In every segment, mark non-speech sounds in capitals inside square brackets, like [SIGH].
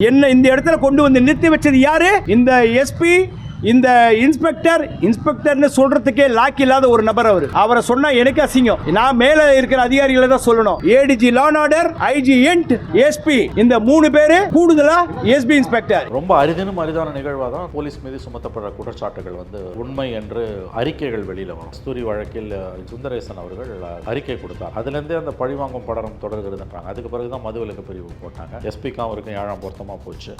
என்ன இந்த இடத்துல கொண்டு வந்து நிறுத்தி வச்சது யாரு? இந்த எஸ்பி இந்த இன்ஸ்பெக்டர் இன்ஸ்பெக்டர்னு சொல்றதுக்கே லாக் இல்லாத ஒரு நபர் அவர். அவரை சொன்னா எனக்கு அசிங்கம். நான் மேல இருக்கிற அதிகாரிகளை தான் சொல்லணும். ADG law and order IG and SP இந்த மூணு பேரு கூடுதலா எஸ்பி இன்ஸ்பெக்டர் ரொம்ப அரிதினும் அரிதான நிகழ்வாக தான் போலீஸ் மீது சுமத்தப்படுற குற்றச்சாட்டுகள் வந்து உண்மை என்று அறிக்கைகள் வெளியில வரும். கஸ்தூரி வழக்கில் சுந்தரேசன் அவர்கள் அறிக்கை கொடுத்தார். அதுலேருந்தே அந்த பழிவாங்கும் படரம் தொடர்கிறதுன்றாங்க. அதுக்கு பிறகு தான் மதுவிலக்கு பிரிவு போட்டாங்க. எஸ்பிக்கும் அவருக்கும் ஏழாம் பொருத்தமாக போச்சு.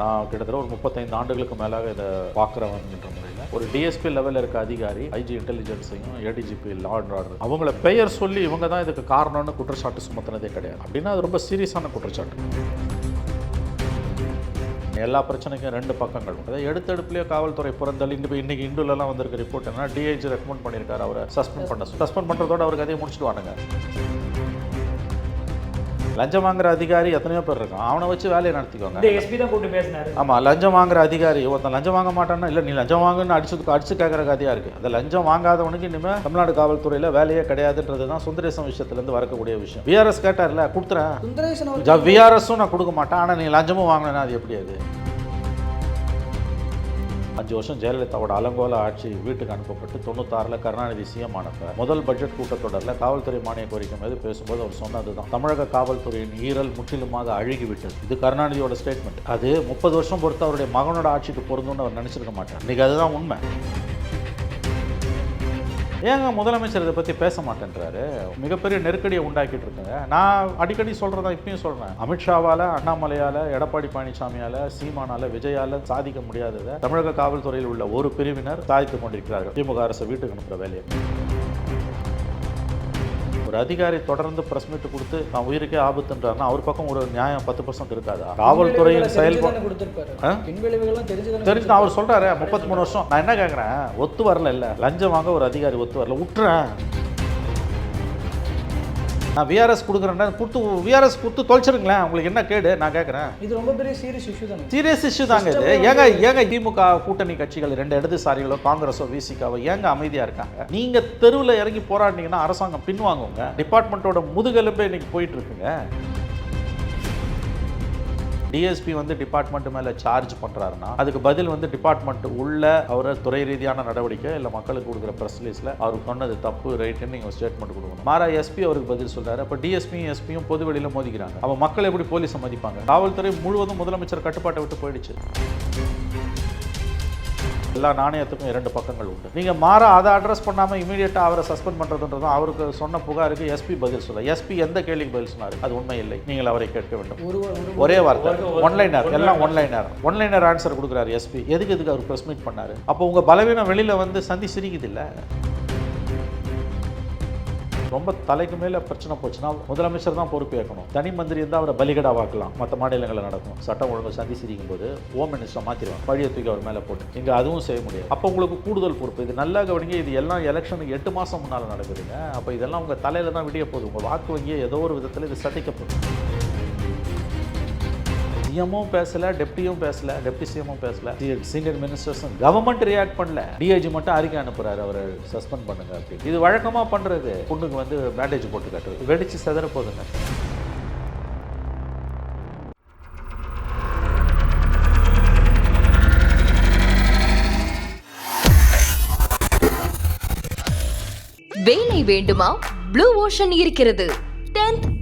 நான் கிட்டத்தட்ட ஒரு முப்பத்தைந்து ஆண்டுகளுக்கு மேலாக இதை பார்க்குறவங்கன்ற முறையில் ஒரு டிஎஸ்பி லெவலில் இருக்க அதிகாரி ஐஜி இன்டெலிஜென்ஸையும் ஏடிஜிபி லா அண்ட் ஆர்டர் அவங்கள பெயர் சொல்லி இவங்க தான் இதுக்கு காரணம்னு குற்றச்சாட்டு சுமத்துனதே கிடையாது. அப்படின்னா அது ரொம்ப சீரியஸான குற்றச்சாட்டு. எல்லா பிரச்சனைக்கும் ரெண்டு பக்கங்கள். உண்டு. அதை எடுத்தெடுப்புலேயே காவல்துறை புறந்தள்ளி இங்கே இன்னைக்கு இந்துலலாம் வந்திருக்க ரிப்போர்ட் என்ன டிஐஜி ரெக்கமெண்ட் பண்ணியிருக்காரு. அவரை சஸ்பெண்ட் பண்ண சஸ்பெண்ட் பண்ணுறதோட அவருக்கு அதையும் முடிச்சுட்டு வானுங்க லஞ்சம் வாங்குற அதிகாரி எத்தனையோ பேர் இருக்கான். அவனை வச்சு வேலையை நடத்திக்கோங்க. இந்த எஸ்பி தான் கூப்பிட்டு பேசினாரு. ஆமாம் லஞ்சம் வாங்குற அதிகாரி ஒருத்தன் லஞ்சம் வாங்க மாட்டான்னா இல்லை நீ லஞ்சம் வாங்குன்னு அடிச்சு அடிச்சு கேட்குற கதையாக இருக்குது அந்த லஞ்சம் வாங்காதவனுக்கு இனிமேல் தமிழ்நாடு காவல்துறையில் வேலையே கிடையாதுன்றது தான் சுந்தரேசன் விஷயத்துலேருந்து வரக்கூடிய விஷயம். விஆர்எஸ் கேட்டார்ல கொடுத்துறேன். சுந்தரேசன் அவர் விஆர்எஸும் நான் கொடுக்க மாட்டேன். ஆனால் நீ லஞ்சமும் வாங்கினா அது எப்படி அது? அஞ்சு வருஷம் ஜெயலலிதாவோட அலங்கோல ஆட்சி வீட்டுக்கு அனுப்பப்பட்டு தொண்ணூத்தாறில் கருணாநிதி சிஎம் ஆனப்ப முதல் பட்ஜெட் கூட்டத்தொடரில் காவல்துறை மானிய கோரிக்கை மீது பேசும்போது அவர் சொன்னது தான் தமிழக காவல்துறையின் ஈரல் முற்றிலுமாக அழுகிவிட்டது. இது கருணாநிதியோட ஸ்டேட்மெண்ட் அது முப்பது வருஷம் பொறுத்து அவருடைய மகனோட ஆட்சிக்கு பொருந்தும்னு அவர் நினைச்சிருக்க மாட்டார். இன்னைக்கு அதுதான் உண்மை. ஏங்க முதலமைச்சர் இதை பற்றி பேச மாட்டேன்றாரு? மிகப்பெரிய நெருக்கடியை உண்டாக்கிட்டு இருக்குங்க. நான் அடிக்கடி சொல்கிறதா இப்பயும் சொல்கிறேன் அமித்ஷாவால் அண்ணாமலையால் எடப்பாடி பழனிசாமியால் சீமானால விஜயால சாதிக்க முடியாததை தமிழக காவல்துறையில் உள்ள ஒரு பிரிவினர் சாதித்துக் கொண்டிருக்கிறார்கள். திமுக அரசு வீட்டுக்கு அனுப்புகிற வேலையை. ஒரு அதிகாரி தொடர்ந்து பிரஸ் மீட் கொடுத்து நான் உயிருக்கே ஆபத்துன்றாருன்னா அவர் பக்கம் ஒரு நியாயம் பத்து பர்சன்ட் இருக்காதா? காவல்துறையின் செயல்பாடு தெரிஞ்சு அவர் சொல்றாரு முப்பத்தி மூணு வருஷம். நான் என்ன கேட்குறேன் ஒத்து வரல இல்ல. லஞ்சம் வாங்க ஒரு அதிகாரி ஒத்து வரல. விட்டுறேன் நான் விஆர்எஸ் கொடுக்குறேன்னா கொடுத்து விஆர்எஸ் கொடுத்து தொலைச்சிருங்களேன். உங்களுக்கு என்ன கேடு? நான் கேட்குறேன் இது ரொம்ப பெரிய சீரியஸ் இஷ்யூ தானே? சீரியஸ் இஷ்யூ தாங்க இது. ஏங்க ஏங்க திமுக கூட்டணி கட்சிகள் ரெண்டு இடதுசாரிகளோ காங்கிரஸோ விசிகாவோ ஏங்க அமைதியா இருக்காங்க? நீங்க தெருவில் இறங்கி போராடினீங்கன்னா அரசாங்கம் பின்வாங்குங்க. டிபார்ட்மெண்ட்டோட முதுகெலும்பே இன்னைக்கு போயிட்டு இருக்குங்க. டிஎஸ்பி வந்து டிபார்ட்மெண்ட் மேலே சார்ஜ் பண்ணுறாருன்னா அதுக்கு பதில் வந்து டிபார்ட்மெண்ட் உள்ள அவரை துறை ரீதியான நடவடிக்கை இல்லை மக்களுக்கு கொடுக்குற ப்ரெஸ் ரிலீஸில் அவர் சொன்னது தப்பு ரைட்டுன்னு நீங்கள் ஸ்டேட்மெண்ட் கொடுக்கணும். மாறா எஸ்பி அவருக்கு பதில் சொல்கிறாரு அப்போ டிஎஸ்பியும் எஸ்பியும் பொது வெளியில் மோதிக்கிறாங்க. அப்போ மக்கள் எப்படி போலீஸை மதிப்பாங்க? காவல்துறை முழுவதும் முதலமைச்சர் கட்டுப்பாட்டை விட்டு போயிடுச்சு. எல்லா நாணயத்துக்கும் இரண்டு பக்கங்கள் உண்டு. நீங்க மாறா அதை அட்ரஸ் பண்ணாம இமீடியட்டா அவரை சஸ்பெண்ட் பண்றதுன்றதும் அவருக்கு சொன்ன புகாருக்கு எஸ்பி பதில் சொல்ல. எஸ்பி எந்த கேள்விக்கு பதில் சொன்னாரு? அது உண்மை இல்லை. நீங்கள் அவரை கேட்க வேண்டும். ஒரு வார்த்தை. ஒன்லைனர் எல்லாம் one liner one liner answer கொடுக்குறாரு எஸ்பி எதுக்கு எதுக்கு அவர் ப்ரெஸ் மீட் பண்ணாரு? அப்போ உங்க பலவீனம் வெளியில வந்து சந்தி சிரிக்குது இல்ல? ரொம்ப தலைக்கு மேல பிரச்சனை போச்சுன்னா முதலமைச்சர் தான் பொறுப்பு ஏற்கணும். தனி மந்திரி இருந்தால் அவரை பலிகடா வாக்கலாம். மற்ற மாநிலங்களில் நடக்கும். சட்டம் ஒழுங்கு சந்தி சிரிக்கும் போது ஹோம் மினிஸ்டர் மாற்றிடுவாங்க பழிய தூக்கி அவர் மேலே போட்டு. இங்கே அதுவும் செய்ய முடியாது. அப்போ உங்களுக்கு கூடுதல் பொறுப்பு. இது நல்லா கவனிங்க இது எல்லாம் எலெக்ஷனுக்கு எட்டு மாதம் முன்னால் நடக்குதுங்க. அப்போ இதெல்லாம் உங்கள் தலையில தான் விடிய போகுது. உங்கள் வாக்கு வங்கியை ஏதோ ஒரு விதத்தில் இது சதிக்கப்படும் சிஎம்மும் பேசல டெப்டியும் பேசல டெப்டி சிஎம்மும் பேசல. சீனியர் மினிஸ்டர்ஸும் கவர்மெண்ட் ரியாக்ட் பண்ணல. டிஐஜி மட்டும் அறிக்கை அனுப்புறாரு அவரை சஸ்பெண்ட் பண்ணுங்க அப்படின்னு. இது வழக்கமா பண்றது. பொண்ணுக்கு வந்து பேண்டேஜ் போட்டு கட்டுறது. வெடிச்சு செதற போகுதுங்க. வேலை வேண்டுமா? ப்ளூ ஓஷன் இருக்கிறது.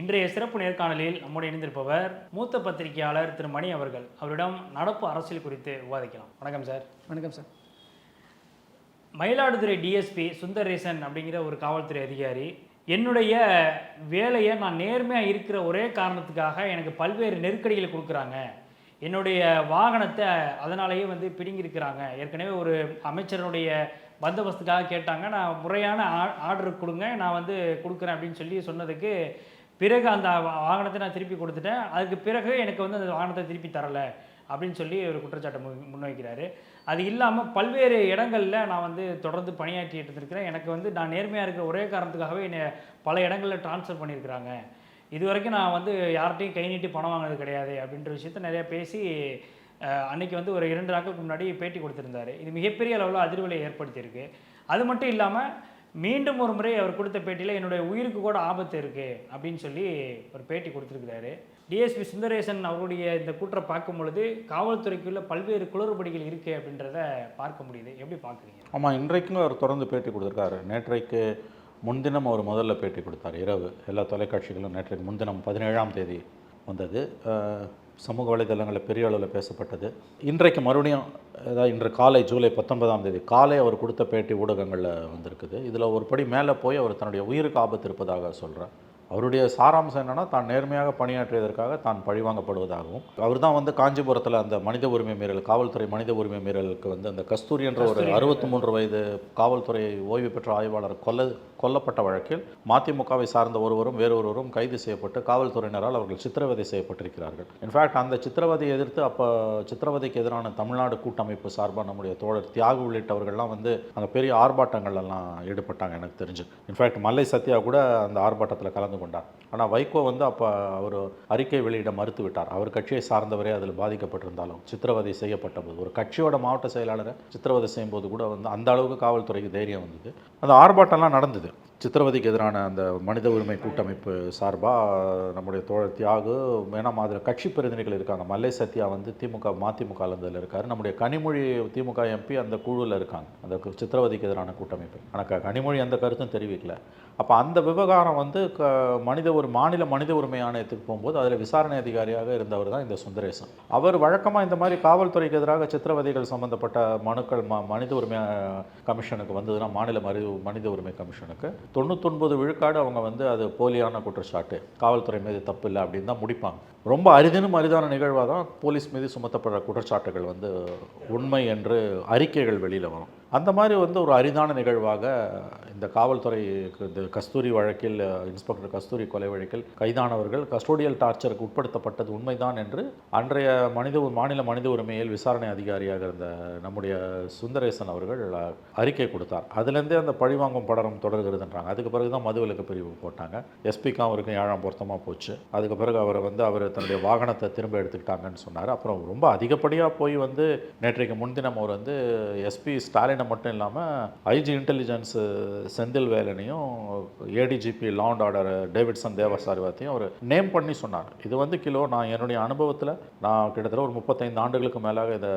இன்றைய சிறப்பு நேர்காணலில் நம்முடைய இணைந்திருப்பவர் மூத்த பத்திரிகையாளர் திரு மணி அவர்கள். அவரிடம் நடப்பு அரசியல் குறித்து விவாதிக்கலாம். வணக்கம் சார். வணக்கம் சார். மயிலாடுதுறை டிஎஸ்பி சுந்தரேசன் அப்படிங்கிற ஒரு காவல்துறை அதிகாரி என்னுடைய வேலையை நான் நேர்மையாக இருக்கிற ஒரே காரணத்துக்காக எனக்கு பல்வேறு நெருக்கடிகளை கொடுக்குறாங்க. என்னுடைய வாகனத்தை அதனாலேயே வந்து பிடுங்கியிருக்கிறாங்க. ஏற்கனவே ஒரு அமைச்சருடைய பந்தோபஸ்துக்காக கேட்டாங்க. நான் முறையான ஆர்டர் கொடுங்க நான் வந்து கொடுக்குறேன் அப்படின்னு சொல்லி சொன்னதுக்கு பிறகு அந்த வாகனத்தை நான் திருப்பி கொடுத்துட்டேன். அதுக்கு பிறகு எனக்கு வந்து அந்த வாகனத்தை திருப்பி தரலை அப்படின்னு சொல்லி ஒரு குற்றச்சாட்டை முன் முன்வைக்கிறாரு. அது இல்லாமல் பல்வேறு இடங்களில் நான் வந்து தொடர்ந்து பணியாற்றிட்டு இருக்கிறேன் எனக்கு வந்து நான் நேர்மையாக இருக்கிற ஒரே காரணத்துக்காகவே என்னை பல இடங்களில் ட்ரான்ஸ்ஃபர் பண்ணியிருக்கிறாங்க. இது வரைக்கும் நான் வந்து யார்கிட்டையும் கை நீட்டி பணம் வாங்கினது கிடையாது அப்படின்ற விஷயத்த நிறையா பேசி அன்றைக்கி அன்னைக்கு வந்து ஒரு இரண்டு நாட்களுக்கு முன்னாடி பேட்டி கொடுத்துருந்தாரு. இது மிகப்பெரிய அளவில் அதிர்வலை ஏற்படுத்தியிருக்கு. அது மட்டும் இல்லாமல் மீண்டும் ஒரு முறை அவர் கொடுத்த பேட்டியில் என்னுடைய உயிருக்கு கூட ஆபத்து இருக்குது அப்படின்னு சொல்லி ஒரு பேட்டி கொடுத்துருக்கிறாரு. டிஎஸ்பி சுந்தரேசன் அவருடைய இந்த கூற்றை பார்க்கும் பொழுது காவல்துறைக்குள்ள பல்வேறு குளறுபடிகள் இருக்குது அப்படின்றத பார்க்க முடியுது. எப்படி பார்க்குறீங்க? ஆமாம் இன்றைக்கும் அவர் தொடர்ந்து பேட்டி கொடுத்துருக்காரு. நேற்றைக்கு முன்தினம் அவர் முதல்ல பேட்டி கொடுத்தார். இரவு எல்லா தொலைக்காட்சிகளும் நேற்றைக்கு முன்தினம் பதினேழாம் தேதி வந்தது. சமூக வலைதளங்களில் பெரிய அளவில் பேசப்பட்டது. இன்றைக்கு மறுபடியும் அதாவது இன்று காலை ஜூலை பத்தொன்பதாம் தேதி காலை அவர் கொடுத்த பேட்டி ஊடகங்களில் வந்திருக்குது. இதில் ஒரு படி மேலே போய் அவர் தன்னுடைய உயிருக்கு ஆபத்து இருப்பதாக சொல்கிறார் அவருடைய சாராம்சம் என்னன்னா தான் நேர்மையாக பணியாற்றியதற்காக தான் பழிவாங்கப்படுவதாகவும் அவர் தான் வந்து காஞ்சிபுரத்தில் அந்த மனித உரிமை மீறல் காவல்துறை மனித உரிமை மீறலுக்கு வந்து அந்த கஸ்தூரி என்ற ஒரு அறுபத்தி மூன்று வயது காவல்துறை ஓய்வு பெற்ற ஆய்வாளர் கொல்ல கொல்லப்பட்ட வழக்கில் மதிமுகவை சார்ந்த ஒருவரும் வேறொருவரும் கைது செய்யப்பட்டு காவல்துறையினரால் அவர்கள் சித்திரவதை செய்யப்பட்டிருக்கிறார்கள். இன்ஃபேக்ட் அந்த சித்திரவதையை எதிர்த்து அப்போ சித்திரவதைக்கு எதிரான தமிழ்நாடு கூட்டமைப்பு சார்பாக நம்முடைய தோழர் தியாகு உள்ளிட்டவர்கள்லாம் வந்து அங்கே பெரிய ஆர்ப்பாட்டங்கள் எல்லாம் ஈடுபட்டாங்க எனக்கு தெரிஞ்சு. இன்ஃபேக்ட் மல்லை சத்யா கூட அந்த ஆர்ப்பாட்டத்தில் கலந்து கொண்டார். ஆனால் வைகோ வந்து அப்போ அவர் அறிக்கை வெளியிட மறுத்து விட்டார் அவர் கட்சியை சார்ந்தவரே அதில் பாதிக்கப்பட்டிருந்தாலும் சித்திரவதை செய்யப்பட்ட போது. ஒரு கட்சியோட மாவட்ட செயலாளரை சித்திரவதை செய்யும்போது கூட வந்து அந்த அளவுக்கு காவல்துறைக்கு தைரியம் வந்தது. அந்த ஆர்ப்பாட்டம்லாம் நடந்தது. சித்திரவதைக்கு எதிரான அந்த மனித உரிமை கூட்டமைப்பு சார்பாக நம்முடைய தோழர் தியாகு ஏன்னா அதில் கட்சி பிரதிநிதிகள் இருக்காங்க. மல்லை சத்யா வந்து திமுக மதிமுக இதில் இருக்கார். நம்முடைய கனிமொழி திமுக எம்பி அந்த குழுவில் இருக்காங்க. அந்த சித்திரவதைக்கு எதிரான கூட்டமைப்பு. ஆனால் கனிமொழி அந்த கருத்தும் தெரிவிக்கல. அப்போ அந்த விவகாரம் வந்து க மனித ஒரு மாநில மனித உரிமை ஆணையத்துக்கு போகும்போது அதில் விசாரணை அதிகாரியாக இருந்தவர் தான் இந்த சுந்தரேசன். அவர் வழக்கமாக இந்த மாதிரி காவல்துறைக்கு எதிராக சித்திரவதைகள் சம்பந்தப்பட்ட மனுக்கள் ம மனித உரிமை கமிஷனுக்கு வந்ததுன்னா மாநில மரி மனித உரிமை கமிஷனுக்கு தொண்ணூத்தொன்பது விழுக்காடு அவங்க வந்து அது போலியான குற்றச்சாட்டு. காவல்துறை மீது தப்பு இல்லை அப்படின்னு தான் முடிப்பாங்க. ரொம்ப அரிதினும் அரிதான நிகழ்வாக தான் போலீஸ் மீது சுமத்தப்படுற குற்றச்சாட்டுகள் வந்து உண்மை என்று அறிக்கைகள் வெளியில் வரும். அந்த மாதிரி வந்து ஒரு அரிதான நிகழ்வாக இந்த காவல்துறை இந்த கஸ்தூரி வழக்கில் இன்ஸ்பெக்டர் கஸ்தூரி கொலை வழக்கில் கைதானவர்கள் கஸ்டோடியல் டார்ச்சருக்கு உட்படுத்தப்பட்டது உண்மைதான் என்று அன்றைய மனித உ- மாநில மனித உரிமையில் விசாரணை அதிகாரியாக இருந்த நம்முடைய சுந்தரேசன் அவர்கள் அறிக்கை கொடுத்தார். அதுலேருந்தே அந்த பழிவாங்கும் படரம் தொடர்கிறதுன்றாங்க. அதுக்கு பிறகு தான் மதுவிலக்கு பிரிவு போட்டாங்க. எஸ்பிக்கும் அவருக்கும் ஏழாம் பொருத்தமாக போச்சு. அதுக்கு பிறகு அவரை வந்து அவர் தன்னுடைய வாகனத்தை திரும்ப எடுத்துக்கிட்டாங்கன்னு சொன்னார். அப்புறம் ரொம்ப அதிகப்படியாக போய் வந்து நேற்றைக்கு முன்தினம் அவர் வந்து எஸ்பி ஸ்டாலினை மட்டும் இல்லாமல் IG intelligence Senthil வேலனையும் ADGP law and order Davidson தேவசாரிவாத்தையும் அவர் நேம் பண்ணி சொன்னார். இது வந்து கிலோ நான் என்னுடைய அனுபவத்தில் நான் கிட்டத்தட்ட ஒரு முப்பத்தைந்து ஆண்டுகளுக்கு மேலாக இதை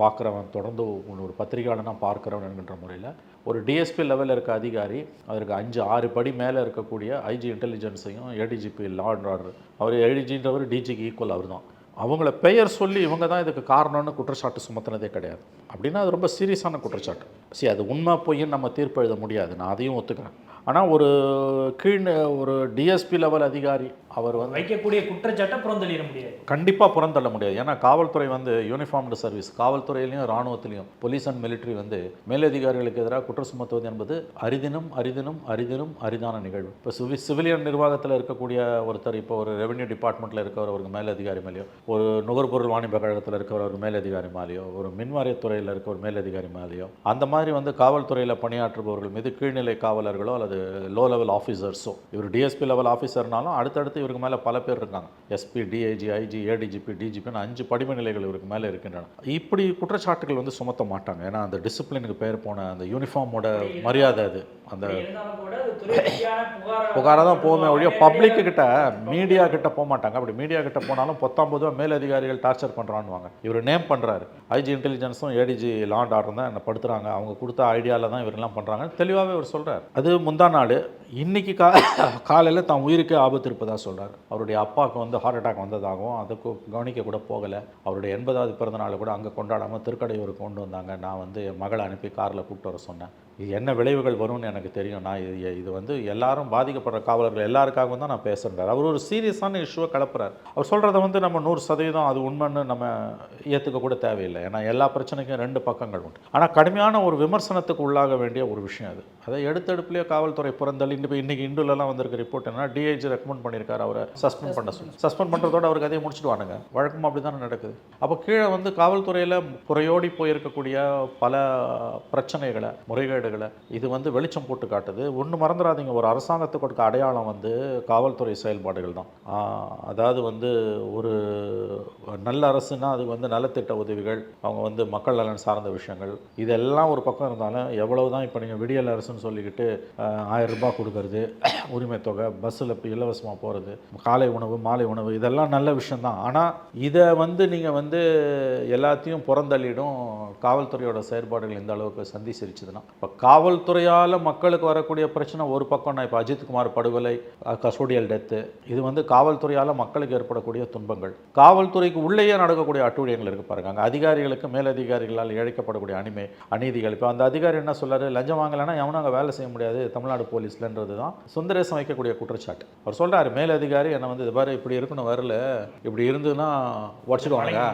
பார்க்குறவன் தொடர்ந்து ஒரு பத்திரிகையாளனாக பார்க்குறவன் என்கின்ற முறையில் ஒரு டிஎஸ்பி லெவலில் இருக்க அதிகாரி அதற்கு அஞ்சு ஆறு படி மேலே இருக்கக்கூடிய ஐஜி இன்டெலிஜென்ஸையும் ஏடிஜிபி லா அண்ட் ஆர்டர் அவர் ஏடிஜின்றவர் டிஜிக்கு ஈக்குவல் அவர் தான் அவங்கள பெயர் சொல்லி இவங்க தான் இதுக்கு காரணம்னு குற்றச்சாட்டு சுமத்தினதே கிடையாது. அப்படின்னா அது ரொம்ப சீரியஸான குற்றச்சாட்டு. சரி அது உண்மை பொய்ன்னு நம்ம தீர்ப்பு எழுத முடியாது. நான் அதையும் ஒத்துக்கிறேன். ஆனால் ஒரு கீழ் ஒரு டிஎஸ்பி லெவல் அதிகாரி அவர் வந்து வைக்கக்கூடிய குற்றச்சாட்டை புறந்தள்ளிட முடியாது. கண்டிப்பாக புறந்தள்ள முடியாது. ஏன்னா காவல்துறை வந்து யூனிஃபார்ம்டு சர்வீஸ் காவல்துறையிலையும் இராணுவத்திலையும் போலீஸ் அண்ட் மிலிட்ரி வந்து மேலதிகாரிகளுக்கு எதிராக குற்றம் சுமத்துவது என்பது அரிதினும் அரிதினும் அரிதினும் அரிதான நிகழ்வு. இப்போ சிவி சிவிலியன் நிர்வாகத்தில் இருக்கக்கூடிய ஒருத்தர் இப்போ ஒரு ரெவென்யூ டிபார்ட்மெண்ட்டில் இருக்கவர் ஒரு மேலதிகாரி மேலேயோ ஒரு நுகர்பொருள் வாணிப கழகத்தில் இருக்கவர் ஒரு மேலதிகாரி மேலேயோ ஒரு மின்வாரியத்துறையில் இருக்க ஒரு மேலதிகாரி மேலேயோ அந்த மாதிரி வந்து காவல்துறையில் பணியாற்றுபவர்கள் மீது கீழ்நிலை காவலர்களோ அல்லது லோ லெவல் ஆஃபீஸர்ஸோ இவர் டிஎஸ்பி லெவல் ஆஃபீஸர்னாலும் அடுத்தடுத்து இவருக்கு மேலே பல பேர் இருக்காங்க. எஸ்பி டிஐஜி ஐஜி ஏடிஜிபி டிஜிபின்னு அஞ்சு படிம நிலைகள் இவருக்கு மேலே இருக்கின்றன. இப்படி குற்றச்சாட்டுகள் வந்து சுமத்த மாட்டாங்க. ஏன்னா அந்த டிசிப்ளினுக்கு பேர் போன அந்த யூனிஃபார்மோட மரியாதை அது. அந்த புகாராக தான் போகுமே ஒழிய பப்ளிக் கிட்ட மீடியா கிட்ட போக மாட்டாங்க. அப்படி மீடியா கிட்ட போனாலும் பத்தாம் பொதுவாக மேலதிகாரிகள் டார்ச்சர் பண்ணுறான்னுவாங்க இவர் நேம் பண்ணுறாரு ஐஜி இன்டெலிஜென்ஸும் ஏடிஜி லாண்ட் ஆர்டர் தான் என்னை படுத்துறாங்க. அவங்க கொடுத்த ஐடியாவில் தான் இவரெல்லாம் பண்ணுறாங்க தெளிவாகவே இவர் சொல்கிறார் அது முந்தா நாள் இன்றைக்கி கா [COUGHS] காலையில் தான் உயிருக்கே ஆபத்து இருப்பதாக சொல்கிறார் அவருடைய அப்பாவுக்கு வந்து ஹார்ட் அட்டாக் வந்ததாகவும் அதுக்கு கவனிக்க கூட போகலை. அவருடைய எண்பதாவது பிறந்த நாள் கூட அங்கே கொண்டாடாமல் திருக்கடையூருக்கு கொண்டு வந்தாங்க. நான் வந்து என் மகளை அனுப்பி காரில் கூப்பிட்டு வர சொன்னேன். என்ன விளைவுகள் வரும்னு எனக்கு தெரியும். நான் இது இது வந்து எல்லாரும் பாதிக்கப்படுற காவலர்கள் எல்லாருக்காகவும் தான் நான் பேசுகிறார் அவர் ஒரு சீரியஸான இஷ்யூவை கலப்புறார் அவர் சொல்கிறத வந்து நம்ம நூறு சதவீதம் அது உண்மைன்னு நம்ம ஏற்றுக்க கூட தேவையில்லை. ஏன்னா எல்லா பிரச்சனைக்கும் ரெண்டு பக்கங்கள் உண்டு. ஆனால் கடுமையான ஒரு விமர்சனத்துக்கு உள்ளாக வேண்டிய ஒரு விஷயம் அது. அதை எடுத்தெடுப்புலேயே காவல்துறை புறந்தள்ளி இன்று இன்றைக்கி இண்டுலலாம் வந்திருக்க ரிப்போர்ட் என்னன்னா டிஐஜி ரெக்கமெண்ட் பண்ணியிருக்காரு. அவரை சஸ்பெண்ட் பண்ண சொல்லி. சஸ்பெண்ட் பண்ணுறதோட அவருக்கு அதே முடிச்சுடுவானுங்க. வழக்கமாக அப்படி தானே நடக்குது. அப்போ கீழே வந்து காவல்துறையில் புறையோடி போயிருக்கக்கூடிய பல பிரச்சனைகளை முறைகேடுகளை இது வந்து வெளிச்சம் போட்டு காட்டுது. ஒன்று மறந்துடாதீங்க ஒரு அரசாங்கத்துக்கு கொடுக்க அடையாளம் வந்து காவல்துறை செயல்பாடுகள் தான். அதாவது வந்து ஒரு நல்ல அரசுனா அது வந்து நலத்திட்ட உதவிகள் அவங்க வந்து மக்கள் நலன் சார்ந்த விஷயங்கள். இதெல்லாம் ஒரு பக்கம் இருந்தாலும் எவ்வளவு தான் இப்போ நீங்கள் விடியல் அரசுன்னு சொல்லிக்கிட்டு ஆயிரம் ரூபாய் கொடுக்கறது [COUGHS] உரிமை தொகை பஸ்ஸில் இப்போ இலவசமாக போகிறது காலை உணவு மாலை உணவு இதெல்லாம் நல்ல விஷயம்தான் ஆனால் இதை வந்து நீங்கள் வந்து எல்லாத்தையும் புறந்தள்ளிடும் காவல்துறையோட செயற்பாடுகள் இந்த அளவுக்கு சந்தி சிரிச்சதுன்னா. இப்போ காவல்துறையால் மக்களுக்கு வரக்கூடிய பிரச்சனை ஒரு பக்கம்னா இப்போ அஜித்குமார் படுகொலை கஸ்டோடியல் டெத்து இது வந்து காவல்துறையால் மக்களுக்கு ஏற்படக்கூடிய துன்பங்கள். காவல்துறைக்கு உள்ளேயே நடக்கக்கூடிய அட்டூழியங்கள் இருக்கு பாருங்க. அங்கே அதிகாரிகளுக்கு மேலதிகாரிகளால் இழைக்கப்படக்கூடிய அனிமை அநீதிகள். இப்போ அந்த அதிகாரி என்ன சொல்றாரு? லஞ்சம் வாங்கலைன்னா எவனும் அங்கே வேலை செய்ய முடியாது தமிழ்நாடு போலீஸ்லன்றது தான் சுந்தரேசன் வைக்கக்கூடிய குற்றச்சாட்டு. அவர் சொல்றாரு மேலதிகாரி என்னை வந்து இது பாரு இப்படி இருக்கணும் வரல. இப்படி இருந்துன்னா உடச்சிடுவானுங்க.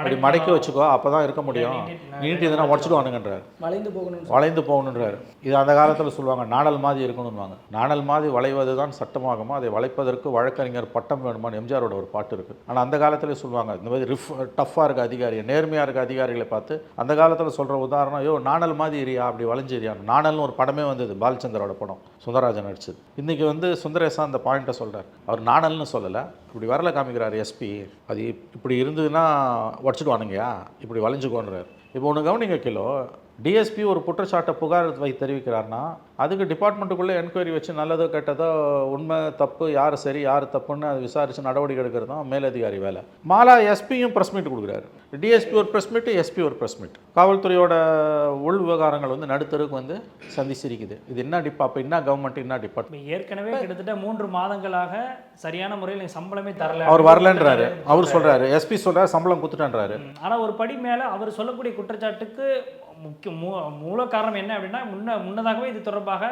இப்படி மடக்கி வச்சுக்கோ அப்போ தான் இருக்க முடியும். நீட்டி இதெல்லாம் உடச்சிடுவானுங்கன்றார். வளைந்து போகணும்னு வளைந்து போகணுன்றார் இது அந்த காலத்தில் சொல்லுவாங்க நாணல் மாதிரி இருக்கணும்வாங்க நாணல் மாதிரி வளைவது தான் சட்டமாகுமா? அதை வளைப்பதற்கு வழக்கறிஞர் பட்டம் வேணுமான்னு எம்ஜிஆரோட ஒரு பாட்டு இருக்குது ஆனால் அந்த காலத்தில் சொல்லுவாங்க இந்த மாதிரி ரிஃப் டஃப்பாக இருக்க அதிகாரி நேர்மையாக இருக்க அதிகாரிகளை பார்த்து அந்த காலத்தில் சொல்கிற உதாரணம் ஐயோ நாணல் மாதிரி இரியா அப்படி வளைஞ்சிரியா நாணல்னு ஒரு படமே வந்தது பாலச்சந்தரோட படம் சுந்தரராஜன் நடிச்சது. இன்றைக்கி வந்து சுந்தரேசா அந்த பாயிண்ட்டை சொல்கிறார் அவர் நாணல்னு சொல்லலை இப்படி வரல காமிக்கிறார் எஸ்பி அது இப்படி இருந்ததுன்னா உடச்சிடுவானுங்கயா? இப்படி வளைஞ்சுக்கோன்றார். இப்போ ஒன்று கவனிங்க கிலோ. டிஎஸ்பி ஒரு குற்றச்சாட்டை புகார் வை தெரிவிக்கிறார்னா அதுக்கு டிபார்ட்மெண்ட்டுக்குள்ளே என்கொயரி வச்சு நல்லதோ கெட்டதோ உண்மை தப்பு யார் சரி யார் தப்புன்னு அதை விசாரித்து நடவடிக்கை எடுக்கிறது தான் மேலதிகாரி வேலை. மாலா எஸ்பியும் ப்ரெஸ் மீட் கொடுக்குறாரு. டிஎஸ்பி ஒரு ப்ரெஸ் மீட் எஸ்பி ஒரு ப்ரெஸ் மீட் காவல்துறையோட உள் விவகாரங்கள் வந்து நடுத்தருக்கு வந்து சந்திச்சிருக்குது இது என்ன டிப்பா அப்போ என்ன கவர்மெண்ட் என்ன டிபார்ட்மெண்ட் ஏற்கனவே கிட்டத்தட்ட மூன்று மாதங்களாக சரியான முறையில் சம்பளமே தரல. அவர் வரலன்றாரு. அவர் சொல்கிறாரு எஸ்பி சொல்கிறார் சம்பளம் கொடுத்துட்டேன்றாரு ம். ஆனா ஒரு படி மேல அவர் சொல்லக்கூடிய குற்றச்சாட்டுக்கு முக்கிய மூ மூல காரணம் என்ன அப்படின்னா முன்ன முன்னதாகவே இது தொடர்பாக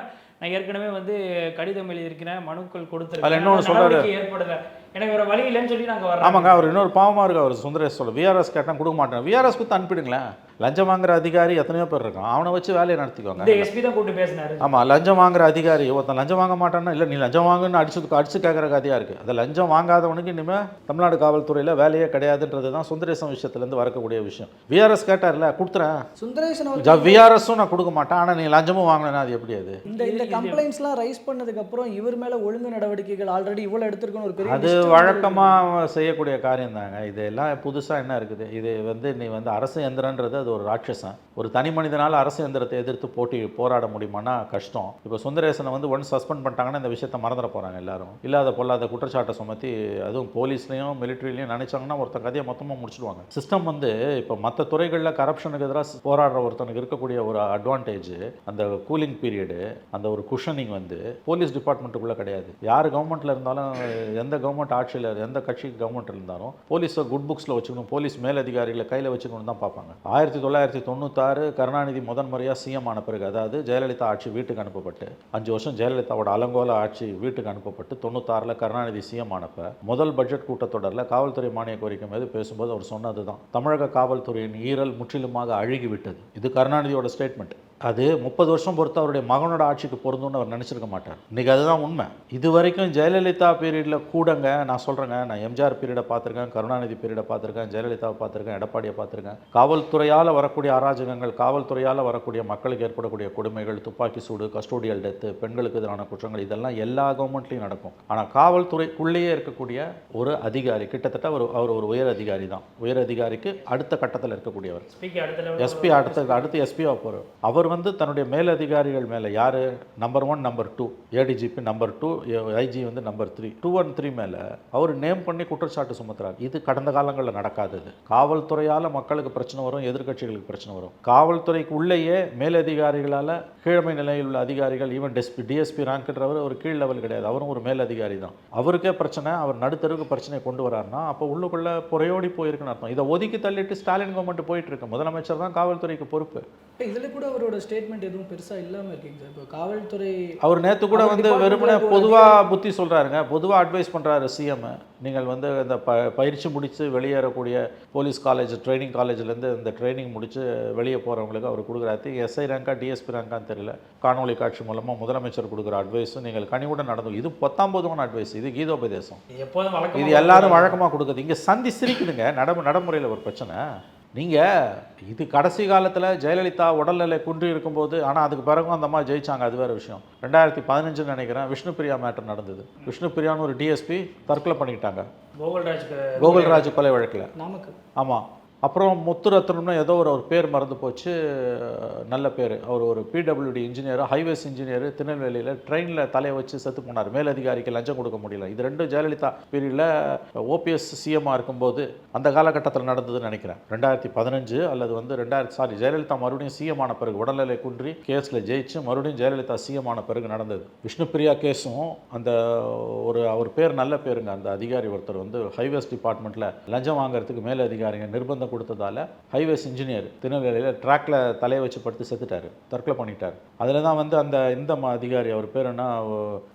நான் ஏற்கனவே வந்து கடிதம் எழுதியிருக்கிறேன் மனுக்கள் கொடுத்துருக்கேன். சொல்றாரு. நடவடிக்கை ஏற்படல. எனக்கு வேற வழி இல்லைன்னு சொல்லி நாங்க வரோம் ஆமாங்க அவர் இன்னொரு பாவமாக இருக்கு அவர் சுந்தரேஷ் சொல்ல. விஆர்எஸ் கேட்டால் கொடுக்க மாட்டேன். விஆர்எஸ் கொடுத்து அனுப்பிடுங்களேன். லஞ்சம் வாங்குற அதிகாரி எத்தனையோ பேர் இருக்கான். அவனை வச்சு வேலையை நடத்திக்குவாங்க இந்த எஸ்பி தான் கூப்பிட்டு பேசினாரு. ஆமாம் லஞ்சம் வாங்குற அதிகாரி ஒருத்தன் லஞ்சம் வாங்க மாட்டான்னா இல்லை நீ லஞ்சம் வாங்குன்னு அடிச்சு அடிச்சு கேட்குற கதையாக இருக்குது அது லஞ்சம் வாங்காதவனுக்கு இனிமேல் தமிழ்நாடு காவல்துறையில் வேலையே கிடையாதுன்றது தான் சுந்தரேசன் விஷயத்துலேருந்து வரக்கூடிய விஷயம். விஆர்எஸ் கேட்டார்ல கொடுத்துறேன். சுந்தரேசன் விஆர்எஸும் நான் கொடுக்க மாட்டேன். ஆனால் நீ லஞ்சமும் வாங்கினா அது எப்படி அது? இந்த இந்த கம்ப்ளைண்ட்ஸ்லாம் ரைஸ் பண்ணதுக்கு அப்புறம் இவர் மேல ஒழுங்கு நடவடிக்கைகள் ஆல்ரெடி இவ்வளவு எடுத்திருக்கணும் ஒரு பெரிய அது வழக்கமாக செய்யக்கூடிய காரியம் தாங்க இதெல்லாம் புதுசாக என்ன இருக்குது? இது வந்து நீ வந்து அரசு எந்திரன்றது அது ஒரு ராட்சசன். ஒரு தனி மனிதனால் அரசு எந்திரத்தை எதிர்த்து போட்டி போராட முடியுமானா கஷ்டம். இப்போ சுந்தரேசனை வந்து ஒன் சஸ்பெண்ட் பண்ணிட்டாங்கன்னா இந்த விஷயத்தை மறந்துட போகிறாங்க எல்லாரும். இல்லாத பொல்லாத குற்றச்சாட்டை சுமத்தி அதுவும் போலீஸ்லையும் மிலிட்ரிலையும் நினைச்சாங்கன்னா ஒருத்தன் கதையை மொத்தமாக முடிச்சிடுவாங்க. சிஸ்டம் வந்து இப்போ மற்ற துறைகளில் கரப்ஷனுக்கு எதிராக போராடுற ஒருத்தனுக்கு இருக்கக்கூடிய ஒரு அட்வான்டேஜ் அந்த கூலிங் பீரியடு அந்த ஒரு குஷனிங் வந்து போலீஸ் டிபார்ட்மெண்ட்டுக்குள்ளே கிடையாது. யார் கவர்மெண்ட்டில் இருந்தாலும் எந்த கவர்மெண்ட் ஆட்சியில் எந்த கட்சி கவர்மெண்ட் இருந்தாலும் போலீஸை குட் புக்ஸில் வச்சுக்கணும் போலீஸ் மேலதிகாரிகளை கையில் வச்சுக்கணும் தான் பார்ப்பாங்க. ஆயிரத்தி ஆயிரத்தி தொள்ளாயிரத்தி தொண்ணூத்தாறு கருணாநிதி முதன் முறையாக சிஎம் ஆன பிறகு அதாவது ஜெயலலிதா ஆட்சி வீட்டுக்கு அனுப்பப்பட்டு அஞ்சு வருஷம் ஜெயலலிதாவோட அலங்கோல ஆட்சி வீட்டுக்கு அனுப்பப்பட்டு தொண்ணூத்தாறில் கருணாநிதி சிஎம் ஆனப்ப முதல் பட்ஜெட் கூட்டத்தொடரில் காவல்துறை மானிய கோரிக்கை மீது பேசும்போது அவர் சொன்னது தான் தமிழக காவல்துறையின் ஈரல் முற்றிலுமாக அழுகிவிட்டது. இது கருணாநிதியோட ஸ்டேட்மெண்ட் அது முப்பது வருஷம் பொறுத்து அவருடைய மகனோட ஆட்சிக்கு பொருந்தும்னு அவர் நினச்சிருக்க மாட்டார். இன்னைக்கு அதுதான் உண்மை. இது வரைக்கும் ஜெயலலிதா பீரியடில் கூடங்க நான் சொல்கிறேங்க நான் எம்ஜிஆர் பீரியடை பார்த்துருக்கேன் கருணாநிதி பீரியடை பார்த்துருக்கேன் ஜெயலலிதாவை பார்த்துருக்கேன் எடப்பாடியை பார்த்துருக்கேன். காவல்துறையால் வரக்கூடிய அராஜகங்கள் காவல்துறையால் வரக்கூடிய மக்களுக்கு ஏற்படக்கூடிய கொடுமைகள் துப்பாக்கி சூடு கஸ்டோடியல் டெத்து பெண்களுக்கு எதிரான குற்றங்கள் இதெல்லாம் எல்லா கவர்மெண்ட்லையும் நடக்கும். ஆனால் காவல்துறைக்குள்ளேயே இருக்கக்கூடிய ஒரு அதிகாரி கிட்டத்தட்ட ஒரு அவர் ஒரு உயர் அதிகாரி தான். உயர் அதிகாரிக்கு அடுத்த கட்டத்தில் இருக்கக்கூடியவர். எஸ்பி அடுத்த அடுத்து எஸ்பியாக போகிறார் அவர் வந்து தன்னுடைய மேலதிகாரிகள் மேலே யார்? Number one number two ADGP number two IG வந்து number three two and three மேலே அவர் நேம் பண்ணி குற்றச்சாட்டு சுமத்துறாரு. இது கடந்த காலங்களில் நடக்காதது காவல்துறையால் மக்களுக்கு பிரச்சனை வரும் எதிர்க்கட்சிகளுக்கு பிரச்சனை வரும். காவல்துறைக்கு உள்ளேயே மேலதிகாரிகளால் கீழமை நிலையில் உள்ள அதிகாரிகள் ஈவன் டெஸ்பி டிஎஸ்பி ரேங்க்ன்றவர் ஒரு கீழ் லெவல் கிடையாது. அவரும் ஒரு மேலதிகாரி தான். அவருக்கே பிரச்சனை அவர் நடுத்தருக்கு பிரச்சனை கொண்டு வராருன்னா அப்போ உள்ளுக்குள்ள புறையோடி போயிருக்குன்னு அர்த்தம். இதை ஒதுக்கி தள்ளிட்டு ஸ்டாலின் கவர்மெண்ட் போயிட்டு இருக்கு. முதலமைச்சர் தான் காவல்துறைக்கு பொறுப்பு. இதில் கூட அவரோட அவரோட ஸ்டேட்மெண்ட் எதுவும் பெருசா இல்லாம இருக்கீங்க சார் இப்போ காவல்துறை அவர் நேற்று கூட வந்து வெறுமனே பொதுவாக புத்தி சொல்கிறாருங்க பொதுவாக அட்வைஸ் பண்ணுறாரு சிஎம் நீங்கள் வந்து இந்த ப பயிற்சி முடித்து வெளியேறக்கூடிய போலீஸ் காலேஜ் ட்ரைனிங் காலேஜ்லேருந்து இந்த ட்ரைனிங் முடித்து வெளியே போகிறவங்களுக்கு அவர் கொடுக்குறாரு எஸ்ஐ ரேங்கா டிஎஸ்பி ரேங்கான்னு தெரியல. காணொலி காட்சி மூலமாக முதலமைச்சர் கொடுக்குற அட்வைஸும் நீங்கள் கனிவுடன் நடந்து இது பத்தாம்பதுமான அட்வைஸ் இது கீதோபதேசம். எப்போதும் இது எல்லாரும் வழக்கமாக கொடுக்குது இங்கே சந்தி சிரிக்குதுங்க. நட நடைமுறையில் ஒரு பிரச்சனை. நீங்கள் இது கடைசி காலத்தில் ஜெயலலிதா உடல்நிலை குன்றி இருக்கும்போது ஆனால் அதுக்கு பிறகும் அந்த மாதிரி ஜெயிச்சாங்க. அது வேறு விஷயம். ரெண்டாயிரத்தி பதினஞ்சுன்னு நினைக்கிறேன் விஷ்ணுபிரியா மேட்டர் நடந்தது. விஷ்ணுபிரியான்னு ஒரு டிஎஸ்பி தற்கொலை பண்ணிக்கிட்டாங்க. கோகுல்ராஜ்க்கு கோகுல்ராஜ் கொலை வழக்கில். ஆமாம் அப்புறம் முத்துரத்னம்னு ஏதோ ஒரு ஒரு பேர் மறந்து போச்சு. நல்ல பேர். அவர் ஒரு பிடபிள்யூடி இன்ஜினியர் ஹைவேஸ் இன்ஜினியர் திருநெல்வேலியில் ட்ரெயினில் தலையை வச்சு செத்து போனார். மேலதிகாரிக்கு லஞ்சம் கொடுக்க முடியல. இது ரெண்டும் ஜெயலலிதா பீரியடில் ஓபிஎஸ் சிஎம்மாக இருக்கும்போது அந்த காலகட்டத்தில் நடந்ததுன்னு நினைக்கிறேன். ரெண்டாயிரத்தி பதினஞ்சு அல்லது வந்து ரெண்டாயிரத்தி சாரி ஜெயலலிதா மறுபடியும் சிஎம் ஆன பிறகு உடல்நிலை குன்றி கேஸில் ஜெயிச்சு மறுபடியும் ஜெயலலிதா சிஎம் ஆன பிறகு நடந்தது. விஷ்ணுபிரியா கேஸும் அந்த ஒரு அவர் பேர் நல்ல பேருங்க. அந்த அதிகாரி ஒருத்தர் வந்து ஹைவேஸ் டிபார்ட்மெண்ட்டில் லஞ்சம் வாங்குறதுக்கு மேல் அதிகாரிங்க நிர்பந்தம் கொடுத்ததால ஹைவேஸ் இன்ஜினியர் திருநெல்வேலியில் ட்ராக்ல தலையை வச்சு படுத்து செத்துட்டாரு. தற்கொலை பண்ணிட்டார். அதில் தான் வந்து அந்த இந்த ம- அதிகாரி அவர் பேர் என்ன?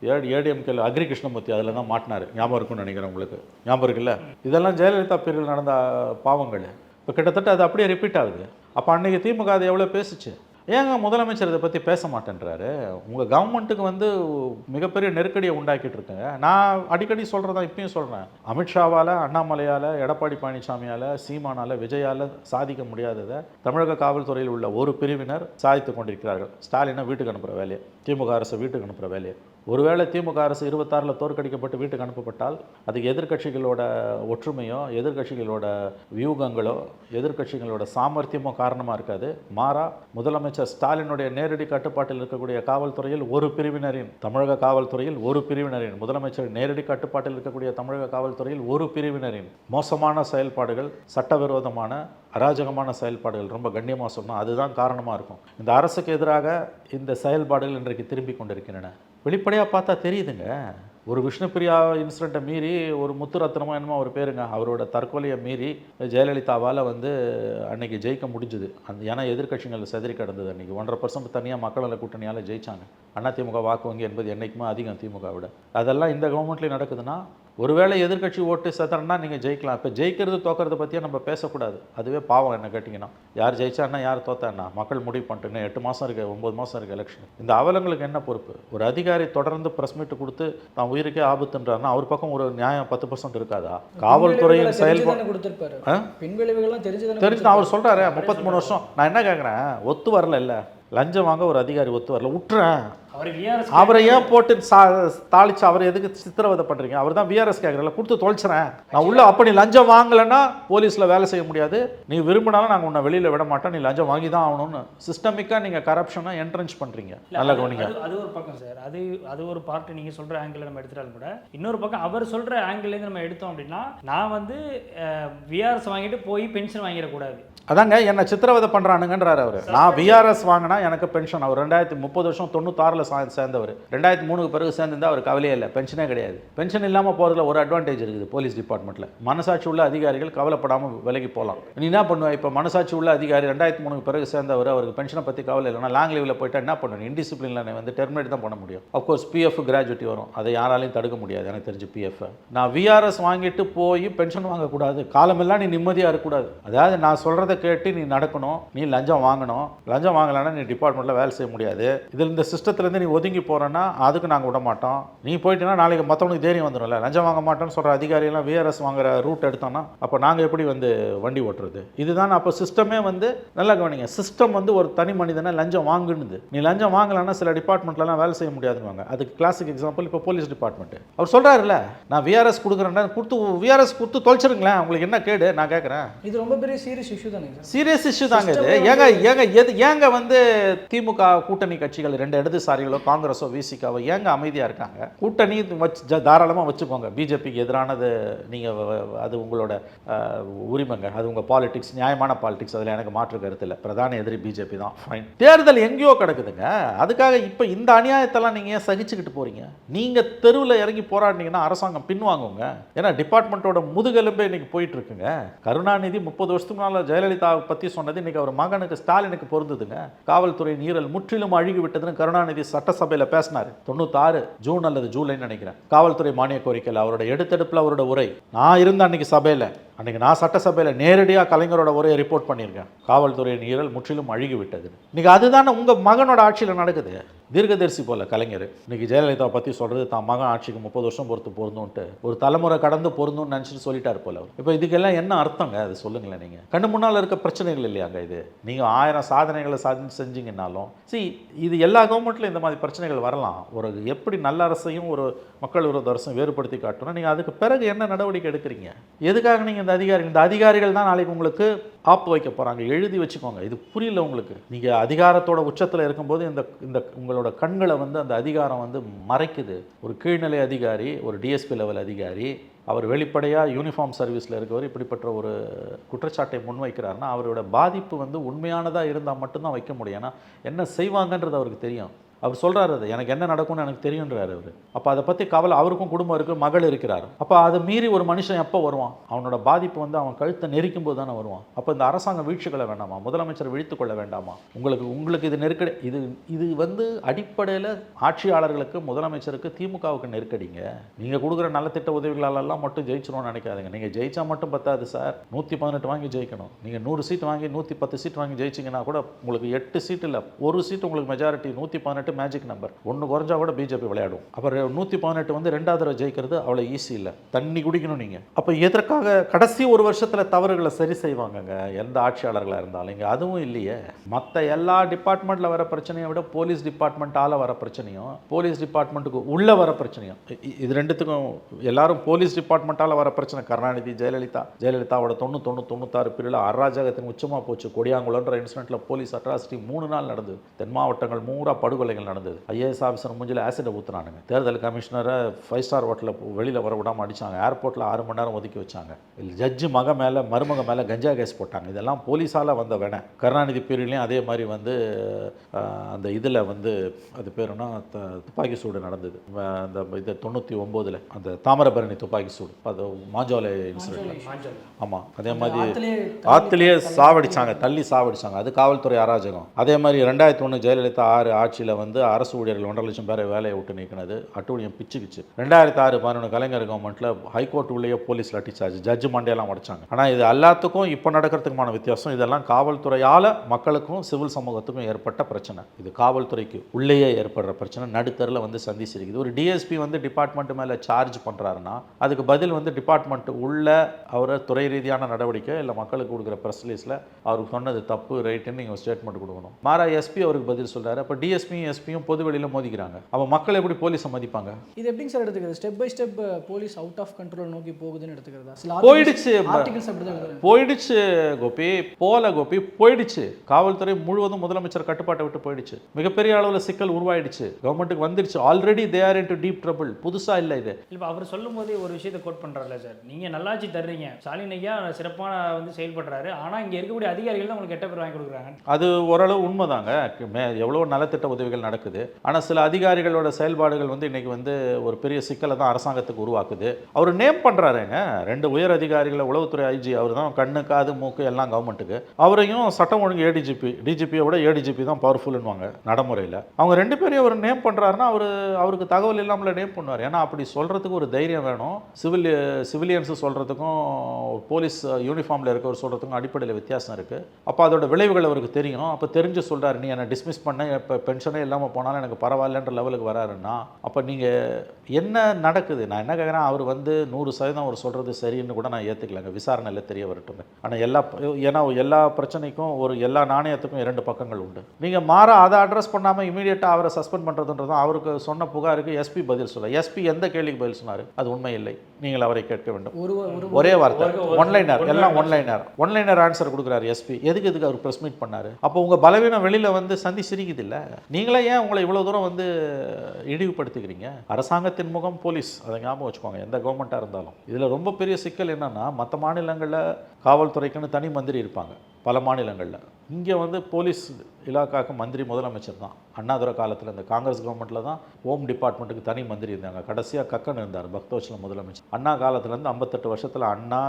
ஏடிஎம்கேல அக்ரி கிருஷ்ணமூர்த்தி அதில் தான் மாட்டினார். ஞாபகம் இருக்கும்னு நினைக்கிறேன் உங்களுக்கு. ஞாபகம் இருக்குல்ல? இதெல்லாம் ஜெயலலிதா பீரியடில் நடந்த பாவங்கள். இப்போ கிட்டத்தட்ட அது அப்படியே ரிப்பீட் ஆகுது. அப்போ அன்றைக்கி திமுக அது எவ்வளோ பேசுச்சு? ஏங்க முதலமைச்சர் இதை பற்றி பேச மாட்டேன்றாரு? உங்கள் கவர்மெண்ட்டுக்கு வந்து மிகப்பெரிய நெருக்கடியை உண்டாக்கிட்டு இருக்குங்க நான் அடிக்கடி சொல்கிறதா இப்பயும் சொல்கிறேன் அமித்ஷாவால் அண்ணாமலையால் எடப்பாடி பழனிசாமியால் சீமானால விஜயால் சாதிக்க முடியாததை தமிழக காவல்துறையில் உள்ள ஒரு பிரிவினர் சாதித்து கொண்டிருக்கிறார்கள். ஸ்டாலினை வீட்டுக்கு அனுப்புகிற வேலையை திமுக அரசு வீட்டுக்கு அனுப்புகிற வேலையை. ஒருவேளை திமுக அரசு இருபத்தாறில் தோற்கடிக்கப்பட்டு வீட்டுக்கு அனுப்பப்பட்டால் அது எதிர்க்கட்சிகளோட ஒற்றுமையோ எதிர்க்கட்சிகளோட வியூகங்களோ எதிர்க்கட்சிகளோட சாமர்த்தியமோ காரணமாக இருக்காது. மாறா முதலமைச்சர் ஸ்டாலினுடைய நேரடி கட்டுப்பாட்டில் இருக்கக்கூடிய காவல்துறையில் ஒரு பிரிவினரின் தமிழக காவல்துறையில் ஒரு பிரிவினரின் முதலமைச்சர் நேரடி கட்டுப்பாட்டில் இருக்கக்கூடிய தமிழக காவல்துறையில் ஒரு பிரிவினரின் மோசமான செயல்பாடுகள் சட்டவிரோதமான அராஜகமான செயல்பாடுகள் ரொம்ப கண்ணியமாக சொன்னால் அதுதான் காரணமாக இருக்கும். இந்த அரசுக்கு எதிராக இந்த செயல்பாடுகள் இன்றைக்கு திரும்பி கொண்டிருக்கின்றன. வெளிப்படையாக பார்த்தா தெரியுதுங்க. ஒரு விஷ்ணுபிரியா இன்சிடெண்ட்டை மீறி ஒரு முத்துரத்னமோ என்னமோ அவர் பேருங்க. அவரோட தற்கொலையை மீறி ஜெயலலிதாவால் வந்து அன்னைக்கு ஜெயிக்க முடிஞ்சுது. அந்த ஏன்னா எதிர்க்கட்சிகள் செதறி கிடந்தது அன்றைக்கி ஒன்றரை பர்சன்ட் தனியாக மக்கள் கூட்டணியால் ஜெயித்தாங்க அதிமுக வாக்கு வங்கி என்பது என்றைக்குமே அதிகம் திமுக விட. அதெல்லாம் இந்த கவர்மெண்ட்லேயும் நடக்குதுன்னா ஒருவேளை எதிர்க்கட்சி ஓட்டு செதறனா நீங்கள் ஜெயிக்கலாம். இப்போ ஜெயிக்கிறது தோக்கறத பற்றியே நம்ம பேசக்கூடாது. அதுவே பாவம் என்ன கேட்டிங்கன்னா யார் ஜெயிச்சான்னா யார் தோத்தான்னா மக்கள் முடிவு பண்ணிட்டு இன்னும் எட்டு மாதம் இருக்கு ஒம்பது மாதம் இருக்கு எலெக்ஷன் இந்த அவலங்களுக்கு என்ன பொறுப்பு? ஒரு அதிகாரி தொடர்ந்து ப்ரெஸ் மீட் கொடுத்து தான் உயிருக்கே ஆபத்துன்றாருன்னா அவர் பக்கம் ஒரு நியாயம் பத்து பர்சன்ட் இருக்காதா? காவல்துறையின் செயல்பாடு கொடுத்துருப்பாரு? பின்விளைவுகள்லாம் தெரிஞ்சுதானே தெரிஞ்சு அவர் சொல்கிறாரு முப்பத்தி மூணு வருஷம். நான் என்ன கேட்குறேன் ஒத்து வரல இல்லை. லஞ்சம் வாங்க ஒரு அதிகாரி ஒத்து வரல. விட்டுறேன் அவர் ஏன் போட்டு சா தாளிச்சு அவரை எதுக்கு சித்திரவதை பண்றீங்க? அவர் தான் விஆர்எஸ் கேட்குறல கொடுத்து தொலைச்சிறேன். நான் உள்ள அப்ப நீ லஞ்சம் வாங்கலைன்னா போலீஸ்ல வேலை செய்ய முடியாது. நீ விரும்பினாலும் நாங்கள் உன்னை வெளியில விட மாட்டோம். நீ லஞ்சம் வாங்கி தான் ஆகணும்னு. சிஸ்டமிக்கா நீங்க கரப்ஷனை என்ட்ரன்ஸ் பண்றீங்க. இல்ல, நல்லா கவனிங்க. அது- ஒரு பக்கம் சார் அது அது ஒரு பார்ட் நீங்க சொல்ற ஆங்கிள் நம்ம எடுத்துட்டாலும் கூட. இன்னொரு பக்கம் அவர் சொல்ற ஆங்கிள் இருந்து நம்ம எடுத்தோம் அப்படின்னா நான் வந்து விஆர்எஸ் வாங்கிட்டு போய் பென்ஷன் வாங்கிடக்கூடாது அதாங்க என்ன சித்திரவதை பண்றானுங்கன்றாரு அவர். நான் விஆர்எஸ் வாங்கினா எனக்கு பென்ஷன் அவர் ரெண்டாயிரத்தி முப்பது வருஷம் தொண்ணூத்தாறில் சா சேர்ந்தவர். ரெண்டாயிரத்தி மூணுக்கு பிறகு சேர்ந்திருந்தால் அவர் கவலையே இல்லை. பென்ஷனே கிடையாது. பென்ஷன் இல்லாமல் போகிறதுல ஒரு அட்வான்டேஜ் இருக்குது போலீஸ் டிபார்ட்மெண்ட்டில் மனசாட்சி உள்ள அதிகாரிகள் கவலைப்படாமல் விலகி போகலாம் நீ என்ன பண்ணுவேன் இப்போ மனசாட்சி உள்ள அதிகாரி ரெண்டாயிரத்தி மூணுக்கு பிறகு சேர்ந்தவர் அவருக்கு பென்ஷனை பற்றி கவலை இல்லைனா லாங் லீவில் போயிட்டா என்ன பண்ணுவேன் இன்டிசிப்ளினில் வந்து டெர்மினேட் தான் பண்ண முடியும். அஃப்கோர்ஸ் பிஎஃப் கிராஜுவிட்டி வரும். அதை யாராலையும் தடுக்க முடியாது. எனக்கு தெரிஞ்சு பிஎஃப் நான் விஆர்எஸ் வாங்கிட்டு போய் பென்ஷன் வாங்கக்கூடாது. காலமெல்லாம் நீ நிம்மதியாக இருக்கக்கூடாது. அதாவது நான் சொல்கிறத கேட்டு நீ நடக்கணும். நீ லஞ்சம் வாங்கணும். லஞ்சம் வாங்கலைன்னா நீ டிபார்ட்மெண்ட்டில் வேலை செய்ய முடியாது. இதில் இந்த சிஸ்டத்துலேருந்து நீ ஒதுங்கி போகிறேன்னா அதுக்கு நாங்கள் விட மாட்டோம். நீ போயிட்டீங்கன்னா நாளைக்கு மற்றவனுக்கு தைரியம் வந்துடும்ல லஞ்சம் வாங்க மாட்டோம்னு சொல்கிற அதிகாரியெல்லாம் விஆர்எஸ் வாங்குற ரூட் எடுத்தோன்னா அப்போ நாங்கள் எப்படி வந்து வண்டி ஓட்டுறது? இதுதான் அப்போ சிஸ்டமே வந்து நல்லா கவனிங்க. சிஸ்டம் வந்து ஒரு தனி மனிதனை லஞ்சம் வாங்குனுது. நீ லஞ்சம் வாங்கலைன்னா சில டிபார்ட்மெண்ட்லலாம் வேலை செய்ய முடியாதுன்னு அதுக்கு கிளாசிக் எக்ஸாம்பிள் இப்போ போலீஸ் டிபார்ட்மெண்ட் அவர் சொல்கிறாருல்ல நான் விஆர்எஸ் கொடுக்குறேன்னா கொடுத்து விஆர்எஸ் கொடுத்து தொலைச்சிருங்களேன். உங்களுக்கு என்ன கேடு? நான் கேட்குறேன் இது ரொம்ப பெரிய சீரியஸ் இஷ்யூ தானே சார். சீரியஸ் இஷ்யூ தாங்க இது. ஏங்க ஏங்க எது ஏங்க வந்து திமுக கூட்டணி கட்சிகள் ரெண்டு இடதுசாரிகளோ காங்கிரஸோ விசிகாவோ ஏங்க அமைதியாக இருக்காங்க? கூட்டணி வச்சு தாராளமாக வச்சுக்கோங்க. பிஜேபிக்கு எதிரானது நீங்கள் அது உங்களோட உரிமைங்க. அது உங்கள் பாலிடிக்ஸ் நியாயமான பாலிடிக்ஸ் அதில் எனக்கு மாற்று கருத்து இல்லை. பிரதான எதிரி பிஜேபி தான். ஃபைன் தேர்தல் எங்கேயோ கிடக்குதுங்க. அதுக்காக இப்போ இந்த அநியாயத்தெல்லாம் நீங்கள் ஏன் சகிச்சுக்கிட்டு போகிறீங்க நீங்கள் தெருவில் இறங்கி போராடினீங்கன்னா அரசாங்கம் பின்வாங்குங்க ஏன்னா டிபார்ட்மெண்ட்டோட முதுகெலும்பே இன்னைக்கு போயிட்டு இருக்குங்க கருணாநிதி முப்பது வருஷத்துக்கு முன்னால் ஜெயலலிதாவை பற்றி சொன்னது இன்னைக்கு அவர் மகனுக்கு ஸ்டாலினுக்கு பொருந்ததுங்க. காவல் காவல்துறை நீரல் முற்றிலும் அழுகிவிட்டதுன்னு கருணாநிதி சட்டசபையில் பேசினார். தொண்ணூத்தாறு ஜூன் அல்லது ஜூலைன்னு நினைக்கிறேன். காவல்துறை மானிய கோரிக்கையில் அவரோட எடுத்தெடுப்பில் அவரோட உரை. நான் இருந்த அன்னைக்கு சபையில். அன்னைக்கு நான் சட்டசபையில் நேரடியாக கலைஞரோட உரையை ரிப்போர்ட் பண்ணியிருக்கேன். காவல்துறை நீரல் முற்றிலும் அழுகி விட்டது இன்னைக்கு அதுதானே உங்கள் மகனோட ஆட்சியில் நடக்குது. தீர்க்கதரிசி போல கலைஞர். இன்னைக்கு ஜெயலலிதாவை பற்றி சொல்கிறது தான் மகன் ஆட்சிக்கு முப்பது வருஷம் பொறுத்து பொருந்தும்ட்டு ஒரு தலைமுறை கடந்து பொருந்தும்னு நினச்சிட்டு சொல்லிட்டார் போல அவர். இப்போ இதுக்கெல்லாம் என்ன அர்த்தங்க? அது சொல்லுங்களேன் நீங்கள் கண்ணு முன்னால் இருக்க பிரச்சனைகள் இல்லையாங்க இது? நீங்கள் ஆயிரம் சாதனைகளை சாதி செஞ்சு செஞ்சீங்கன்னாலும் சரி இது எல்லா கவர்மெண்ட்லையும் இந்த மாதிரி பிரச்சனைகள் வரலாம். ஒரு எப்படி நல்ல அரசையும் ஒரு மக்கள் விரோத அரசும் வேறுபடுத்தி காட்டணும் நீங்கள் அதுக்கு பிறகு என்ன நடவடிக்கை எடுக்கிறீங்க? எதுக்காக நீங்கள் இந்த அதிகாரிகள் இந்த அதிகாரிகள் தான் நாளைக்கு உங்களுக்கு ஆப்பு வைக்க போகிறாங்க எழுதி வச்சுக்கோங்க. இது புரியல உங்களுக்கு. நீங்கள் அதிகாரத்தோட உச்சத்தில் இருக்கும்போது இந்த இந்த உங்களோட கண்களை வந்து அந்த அதிகாரம் வந்து மறைக்குது. ஒரு கீழ்நிலை அதிகாரி ஒரு டிஎஸ்பி லெவல் அதிகாரி அவர் வெளிப்படையாக யூனிஃபார்ம் சர்வீஸில் இருக்கவர் இப்படிப்பட்ட ஒரு குற்றச்சாட்டை முன்வைக்கிறாருன்னா அவரோட பாதிப்பு வந்து உண்மையானதாக இருந்தால் மட்டும்தான் வைக்க முடியும். ஏன்னா என்ன செய்வாங்கன்றது அவருக்கு தெரியும். அவர் சொல்கிறாரு அது. எனக்கு என்ன நடக்கும்னு எனக்கு தெரியுன்றார் அவர். அப்போ அதை பற்றி கவலை அவருக்கும் குடும்பம் இருக்குது மகள் இருக்கிறார். அப்போ அதை மீறி ஒரு மனுஷன் எப்போ வருவான்? அவனோட பாதிப்பு வந்து அவன் கழுத்தை நெரிக்கும் போது தானே வருவான். அப்போ இந்த அரசாங்கம் வீழ்ச்சிக்கொள்ள வேண்டாமா? முதலமைச்சர் விழித்து கொள்ள வேண்டாமா? உங்களுக்கு உங்களுக்கு இது நெருக்கடி இது இது வந்து அடிப்படையில் ஆட்சியாளர்களுக்கு முதலமைச்சருக்கு திமுகவுக்கு நெருக்கடிங்க. நீங்கள் கொடுக்குற நலத்திட்ட உதவிகளாலெல்லாம் மட்டும் ஜெயிச்சிடணும்னு நினைக்காதீங்க. நீங்கள் ஜெயிச்சா மட்டும் பத்தாது சார். நூற்றி பதினெட்டு வாங்கி ஜெயிக்கணும். நீங்கள் நூறு சீட் வாங்கி நூற்றி பத்து சீட் வாங்கி ஜெயிச்சிங்கன்னா கூட உங்களுக்கு எட்டு சீட் இல்லை. ஒரு சீட் உங்களுக்கு மெஜாரிட்டி நூற்றி பதினெட்டு மேஜிக் நம்பர் ஒன்று குறைஞ்சா கூட பிஜேபி விளையாடும். அப்புறம் நூற்றி பதினெட்டு வந்து ரெண்டாவது தடவை ஜெயிக்கிறது அவ்வளோ ஈஸி இல்லை. தண்ணி குடிக்கணும் நீங்கள் அப்போ எதற்காக கடைசி ஒரு வருஷத்தில் தவறுகளை சரி செய்வாங்கங்க? எந்த ஆட்சியாளர்களாக இருந்தாலும். இங்கே அதுவும் இல்லையே. மற்ற எல்லா டிபார்ட்மெண்ட்டில் வர பிரச்சனையை விட போலீஸ் டிபார்ட்மெண்ட்டால் வர பிரச்சனையும் போலீஸ் டிபார்ட்மெண்ட்டுக்கு உள்ளே வர பிரச்சனையும் இது ரெண்டுத்துக்கும் எல்லாரும் போலீஸ் டிபார்ட்மெண்ட்டால் வர பிரச்சனை. கருணாநிதி ஜெயலலிதா ஜெயலலிதாவோட தொண்ணூ தொண்ணூறு தொண்ணூத்தாறு பிரிவில் அராஜகத்தின் உச்சமாக போச்சு. கொடியாங்குளன்ற இன்சிடென்ட்டில் போலீஸ் அட்ராசிட்டி மூணு நாள் நடந்தது. தென் மாவட்டங்கள் மூரா படுகொலைகள் நடந்தது. ஐஏஎஸ் ஆஃபீஸர் மூஞ்சில் ஆசிடை ஊற்றுனானுங்க தேர்தல் கமிஷனரை ஃபைவ் ஸ்டார் ஹோட்டலில் வெளியில் வர விடாம அடிச்சாங்க. ஏர்போர்ட்டில் ஆறு மணி நேரம் ஒதுக்கி வச்சாங்க. ஜட்ஜு மக மேலே மருமக மேலே கஞ்சா கேஸ் போட்டாங்க. இதெல்லாம் போலீஸால் வந்த வேணை கருணாநிதி பீரியட்லேயும் அதே மாதிரி வந்து அந்த இதில் வந்து அது பேர் என்ன? த- துப்பாக்கி சூடு நடந்தது. அந்த இது தொண்ணூற்றி ஒம்போதில். அந்த தாமிரபரணி துப்பாக்கி சூடு. அது மாஞ்சோலை இன்சிடென்ட் ஆமாம் அதே மாதிரி ஆத்துலயே ஆற்றுலேயே சாவடிச்சாங்க. தள்ளி சாவடிச்சாங்க. அது காவல்துறை அராஜகம். அதே மாதிரி ரெண்டாயிரத்தி ஒன்று ஜெயலலிதா ஆறு ஆட்சியில் வந்து அரசு ஊழியர்கள் ஒன்றரை லட்சம் பேரை வேலையை விட்டு நீக்கினது. அட்டூழியம் பிச்சுக்குச்சு ரெண்டாயிரத்தி ஆறு பதினொன்று கலைஞர் கவர்மெண்ட்டில் ஹைகோர்ட் உள்ளேயே police lathi charge charge judge மண்டையெல்லாம் உடைச்சாங்க. ஆனால் இது எல்லாத்துக்கும் இப்போ நடக்கிறதுக்குமான வித்தியாசம் இதெல்லாம் காவல்துறையால் மக்களுக்கும் சிவில் சமூகத்துக்கும் ஏற்பட்ட பிரச்சனை. இது காவல்துறைக்கு உள்ளேயே ஏற்படுற பிரச்சனை. நடுத்தரில் வந்து சந்திச்சிருக்குது. ஒரு டிஎஸ்பி வந்து டிபார்ட்மெண்ட் மேலே சார்ஜ் பண்ணுறாருன்னா அதுக்கு பதில் வந்து டிபார்ட்மெண்ட் உள்ள அவரை துறை ரீதியான நடவடிக்கை இல்லை மக்களுக்கு கொடுக்குற ப்ரெஸ் ரிலீஸில் அவருக்கு சொன்னது தப்பு ரைட்டுன்னு நீங்கள் ஸ்டேட்மெண்ட் கொடுக்கணும். மாறா எஸ்பி அவருக்கு பதில் சொல்றாரு. அப்போ டிஎஸ்பியும் எஸ்பியும் பொது வெளியில் மோதிக்கிறாங்க. அப்போ மக்கள் எப்படி போலீஸை மதிப்பாங்க? இது எப்படிங்க சார் எடுத்துக்கிறது? Step by step police out of control நோக்கி போகுதுன்னு எடுத்துக்கிறதா? சில போயிடுச்சு. ஆர்டிகல்ஸ் அப்படிதான் எழுதுறாங்க. போயிடுச்சு கோபி. போல கோபி. போயிடுச்சு. காவல்துறை முழுவதும் முதலமைச்சர் கட்டுப்பாட்டை விட்டு போயிடுச்சு. மிகப்பெரிய அளவில் சிக்கல் உருவாயிடுச்சு. கவர்மெண்ட்டுக்கு வந்துடுச்சு already they are into deep trouble புதுசா இல்லை இது. இப்போ அவர் சொல்லும் போதே ஒரு விஷயத்தை கோட் பண்ணுறாருல சார். நீங்கள் நல்லாட்சி தர்றீங்க. ஸ்டாலின் ஐயா சிறப்பான வந்து செயல்படுறாரு. ஆனால் இங்கே இருக்கக்கூடிய அதிகாரிகள் தான் உங்களுக்கு கெட்ட பேர் வாங்கி கொடுக்குறாங்க அது ஓரளவு உண்மைதாங்க. மே எவ்வளோ நலத்திட்ட உதவிகள் நடக்குது. ஆனால் சில அதிகாரிகளோட செயல்பாடுகள் வந்து இன்றைக்கி வந்து ஒரு பெரிய சிக்கலை தான் அரசாங்கத்துக்கு உருவாக்குது. அவர் நேம் பண்ணுறாருங்க ரெண்டு உயர் அதிகாரிகளை உளவுத்துறை ஐஜி அவர் தான். கண்ணு காது மூக்கு எல்லாம் கவர்மெண்ட்டுக்கு அவரையும் சட்டம் ஒழுங்கு ஏடிஜிபி டிஜிபியை விட ஏடிஜிபி தான் பவர்ஃபுல்னுவாங்க நடைமுறையில். அவங்க ரெண்டு பேரையும் அவர் நேம் பண்ணுறாருன்னா அவர் அவருக்கு தகவல் இல்லாமல் நேம் பண்ணுவார். ஏன்னா அப்படி சொல்கிறதுக்கு ஒரு தைரியம் வேணும். சிவில் சிவிலியன்ஸ் சொல்கிறதுக்கும் போலீஸ் யூனிஃபார்மில் இருக்கவர் சொல்கிறதுக்கும் அடிப்படையில் வித்தியாசம் இருக்குது அப்போ அதோட விளைவுகள் அவருக்கு தெரியும். அப்போ தெரிஞ்சு சொல்கிறார் நீ என்னை டிஸ்மிஸ் பண்ண. இப்போ பென்ஷனே இல்லாமல் போனாலும் எனக்கு பரவாயில்லன்ற லெவலுக்கு வராருன்னா அப்போ நீங்கள் என்ன நடக்குது? நான் என்ன கேட்குறேன் அவர் வந்து நூறு சதவீதம் அவர் சொல்கிறது சரின்னு கூட நான் ஏற்றுக்கலங்க விசாரணையில் தெரிய வரட்டும். ஆனால் எல்லா ஏன்னா எல்லா பிரச்சனைக்கும் ஒரு எல்லா நாணயத்துக்கும் இரண்டு பக்கங்கள் உண்டு. நீங்கள் மாற அதை அட்ரஸ் பண்ணாமல் இமீடியட்டாக அவரை சஸ்பெண்ட் பண்ணுறதுன்றது அவருக்கு சொன்ன புகாருக்கு எஸ்பி பதில் சொல்ல. எஸ்பி எந்த கேள்விக்கு பதில் சொன்னார்? அது உண்மை இல்லை. நீங்கள் அவரை கேட்க வேண்டும். ஒரு வார்த்தை. ஒன்லைனர் எல்லாம் one liner one liner answer கொடுக்குறாரு எஸ்பி எதுக்கு எதுக்கு அவர் ப்ரெஸ் மீட் பண்ணாரு? அப்போ உங்க பலவீனம் வெளியில வந்து சந்தி சிரிக்குது இல்ல? நீங்களே ஏன் உங்களை இவ்வளோ தூரம் வந்து இழிவுபடுத்திக்கிறீங்க அரசாங்கத்தின் முகம் போலீஸ். அதை ஞாபகம் வச்சுக்கோங்க. எந்த கவர்மெண்ட்டாக இருந்தாலும். இதில் ரொம்ப பெரிய சிக்கல் என்னென்னா மற்ற மாநிலங்களில் காவல்துறைக்குன்னு தனி மந்திரி இருப்பாங்க. பல மாநிலங்களில். இங்கே வந்து போலீஸ் இலாக்காவுக்கு மந்திரி முதலமைச்சர் தான். அண்ணாதுரை காலத்தில் இந்த காங்கிரஸ் கவர்மெண்ட்டில் தான் ஹோம் டிபார்ட்மெண்ட்டுக்கு தனி மந்திரி இருந்தாங்க. கடைசியாக கக்கன் இருந்தார் பக்தோச்சில் முதலமைச்சர். அண்ணா காலத்துலேருந்து ஐம்பத்தெட்டு வருஷத்தில் அண்ணா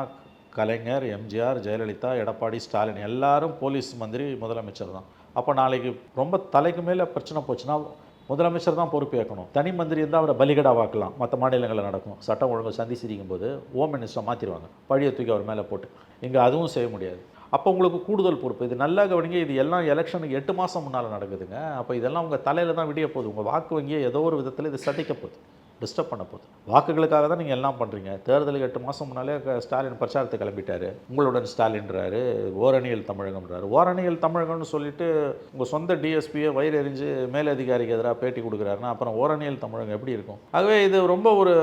கலைஞர் எம்ஜிஆர் ஜெயலலிதா எடப்பாடி ஸ்டாலின் எல்லாரும் போலீஸ் மந்திரி முதலமைச்சர் தான். அப்போ நாளைக்கு ரொம்ப தலைக்கு மேலே பிரச்சனை போச்சுன்னா முதலமைச்சர் தான் பொறுப்பேற்கணும் தனி மந்திரி இருந்தால் அவரை பலிகடா வாக்கலாம். மற்ற மாநிலங்களில் நடக்கும். சட்டம் ஒழுங்கு சந்தி சிரிக்கும் போது ஓம் மினிஸ்டர் மாற்றிடுவாங்க பழிய தூக்கி அவர் மேலே போட்டு. இங்கே அதுவும் செய்ய முடியாது. அப்போ உங்களுக்கு கூடுதல் பொறுப்பு. இது நல்லா கவனிங்க. இது எல்லாம் எலெக்ஷனுக்கு எட்டு மாதம் முன்னால் நடக்குதுங்க. அப்போ இதெல்லாம் உங்கள் தலையில் தான் விடிய போகுது. உங்கள் வாக்கு வங்கியை ஏதோ ஒரு விதத்தில் இது சதிக்க போகுது. டிஸ்டர்ப் பண்ண போகுது. வாக்குகளுக்காக தான் நீங்கள் எல்லாம் பண்ணுறீங்க தேர்தலுக்கு எட்டு மாதம் முன்னாலே ஸ்டாலின் பிரச்சாரத்தை கிளம்பிட்டாரு. உங்களுடன் ஸ்டாலின்றாரு ஓரணியல் தமிழகம்ன்றாரு. ஓரணியல் தமிழகம்னு சொல்லிட்டு உங்கள் சொந்த டிஎஸ்பியை வயிறு எறிஞ்சு மேலதிகாரிக்கு எதிராக பேட்டி கொடுக்குறாருன்னா அப்புறம் ஓரணியல் தமிழகம் எப்படி இருக்கும்? ஆகவே இது ரொம்ப ஒரு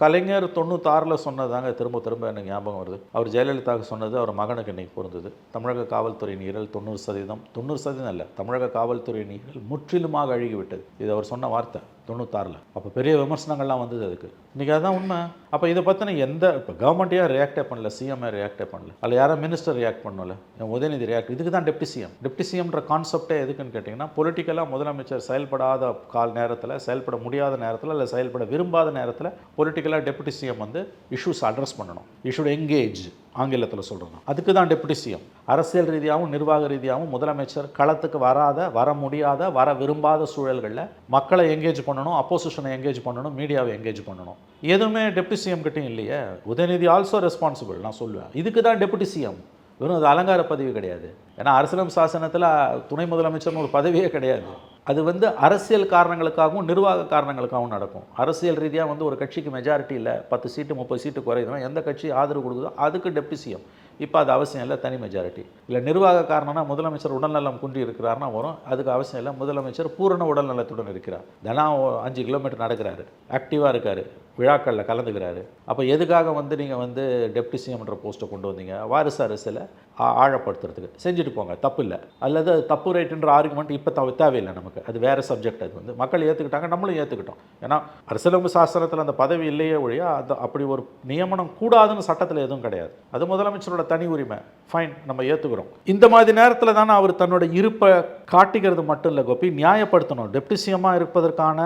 கலைஞர் தொண்ணூத்தாறில் சொன்னதாங்க திரும்ப திரும்ப எனக்கு ஞாபகம் வருது. அவர் ஜெயலலிதாவுக்கு சொன்னது அவர் மகனுக்கு இன்னைக்கு பொருந்தது. தமிழக காவல்துறை நீரல் தொண்ணூறு சதவீதம் தொண்ணூறு சதவீதம் இல்லை தமிழக காவல்துறை நீரல் முற்றிலுமாக அழுகிவிட்டது. இது அவர் சொன்ன வார்த்தை தொண்ணூத்தாறில். அப்போ பெரிய விமர்சனங்கள்லாம் வந்தது அதுக்கு. இன்றைக்கி அதுதான் உண்மை. அப்போ இதை பற்றின எந்த இப்போ கவர்மெண்ட்டையாக ரியாக்டே பண்ணல சிஎம்ஏ ரியாக்டே பண்ணல? அதில் யாரும் மினிஸ்டர் ரியாக்ட் பண்ணல? என் உதயநிதி ரியாக்ட் இதுக்கு தான் டெப்டி சிஎம் டெப்டி சிஎம்ன்ற கான்செப்டே எதுக்குன்னு கேட்டிங்கன்னா பொலிட்டிக்கலாக முதலமைச்சர் செயல்படாத கால் நேரத்தில் செயல்பட முடியாத நேரத்தில் இல்லை செயல்பட விரும்பாத நேரத்தில் பொலிட்டிக்கல் பொலிட்டிக்கலாக டெப்புட்டி சிஎம் வந்து இஷ்யூஸ் அட்ரஸ் பண்ணணும். இஷ்யூட் எங்கேஜ் ஆங்கிலத்தில் சொல்கிறோம் அதுக்கு தான் டெப்புட்டி சிஎம் அரசியல் ரீதியாகவும் நிர்வாக ரீதியாகவும் முதலமைச்சர் களத்துக்கு வராத வர முடியாத வர விரும்பாத சூழல்களில் மக்களை எங்கேஜ் பண்ணணும் அப்போசிஷனை எங்கேஜ் பண்ணணும் மீடியாவை எங்கேஜ் பண்ணணும். எதுவுமே டெப்டி சிஎம் கிட்டையும் இல்லையே. உதயநிதி ஆல்சோ ரெஸ்பான்சிபிள் நான் சொல்லுவேன். இதுக்கு தான் டெப்புட்டி சிஎம் வெறும் அது அலங்கார பதவி கிடையாது. ஏன்னா அரசியலம் சாசனத்தில் துணை முதலமைச்சர்னு ஒரு பதவியே கிடையாது. அது வந்து அரசியல் காரணங்களுக்காகவும் நிர்வாக காரணங்களுக்காகவும் நடக்கும். அரசியல் ரீதியாக வந்து ஒரு கட்சிக்கு மெஜாரிட்டி இல்லை பத்து சீட்டு முப்பது சீட்டு குறையுதுன்னா எந்த கட்சி ஆதரவு கொடுக்குதோ அதுக்கு டெப்டி சிஎம் இப்போ அது அவசியம் இல்லை தனி மெஜாரிட்டி இல்லை நிர்வாக காரணம்னா முதலமைச்சர் உடல்நலம் குன்றி இருக்கிறாருன்னா வரும். அதுக்கு அவசியம் இல்லை முதலமைச்சர் பூரண உடல்நலத்துடன் இருக்கிறார். தினம் அஞ்சு கிலோமீட்டர் நடக்கிறாரு. ஆக்டிவாக இருக்கார். விழாக்களில் கலந்துக்கிறாரு. அப்போ எதுக்காக வந்து நீங்கள் வந்து டெப்டி சிஎம்ன்ற போஸ்ட்டை கொண்டு வந்தீங்க? வாரிசு அரசில் ஆழப்படுத்துறதுக்கு. செஞ்சுட்டு போங்க தப்பு இல்லை. அல்லது அது தப்பு ரைட்டுன்ற ஆர்குமெண்ட் இப்போ தவ தேவையில்லை நமக்கு. அது வேறு சப்ஜெக்ட் அது வந்து. மக்கள் ஏற்றுக்கிட்டாங்க நம்மளும் ஏற்றுக்கிட்டோம் ஏன்னா அரசியலமைப்பு சாஸ்திரத்தில் அந்த பதவி இல்லையே ஒழிய அது அப்படி ஒரு நியமனம் கூடாதுன்னு சட்டத்தில் எதுவும் கிடையாது. அது முதலமைச்சரோட தனி உரிமை. ஃபைன் நம்ம ஏற்றுக்கிறோம் இந்த மாதிரி நேரத்தில் தானே அவர் தன்னோட இருப்பை காட்டிக்கிறது மட்டும் இல்லை கோபி நியாயப்படுத்தணும். டெப்டி சிஎம்மாக இருப்பதற்கான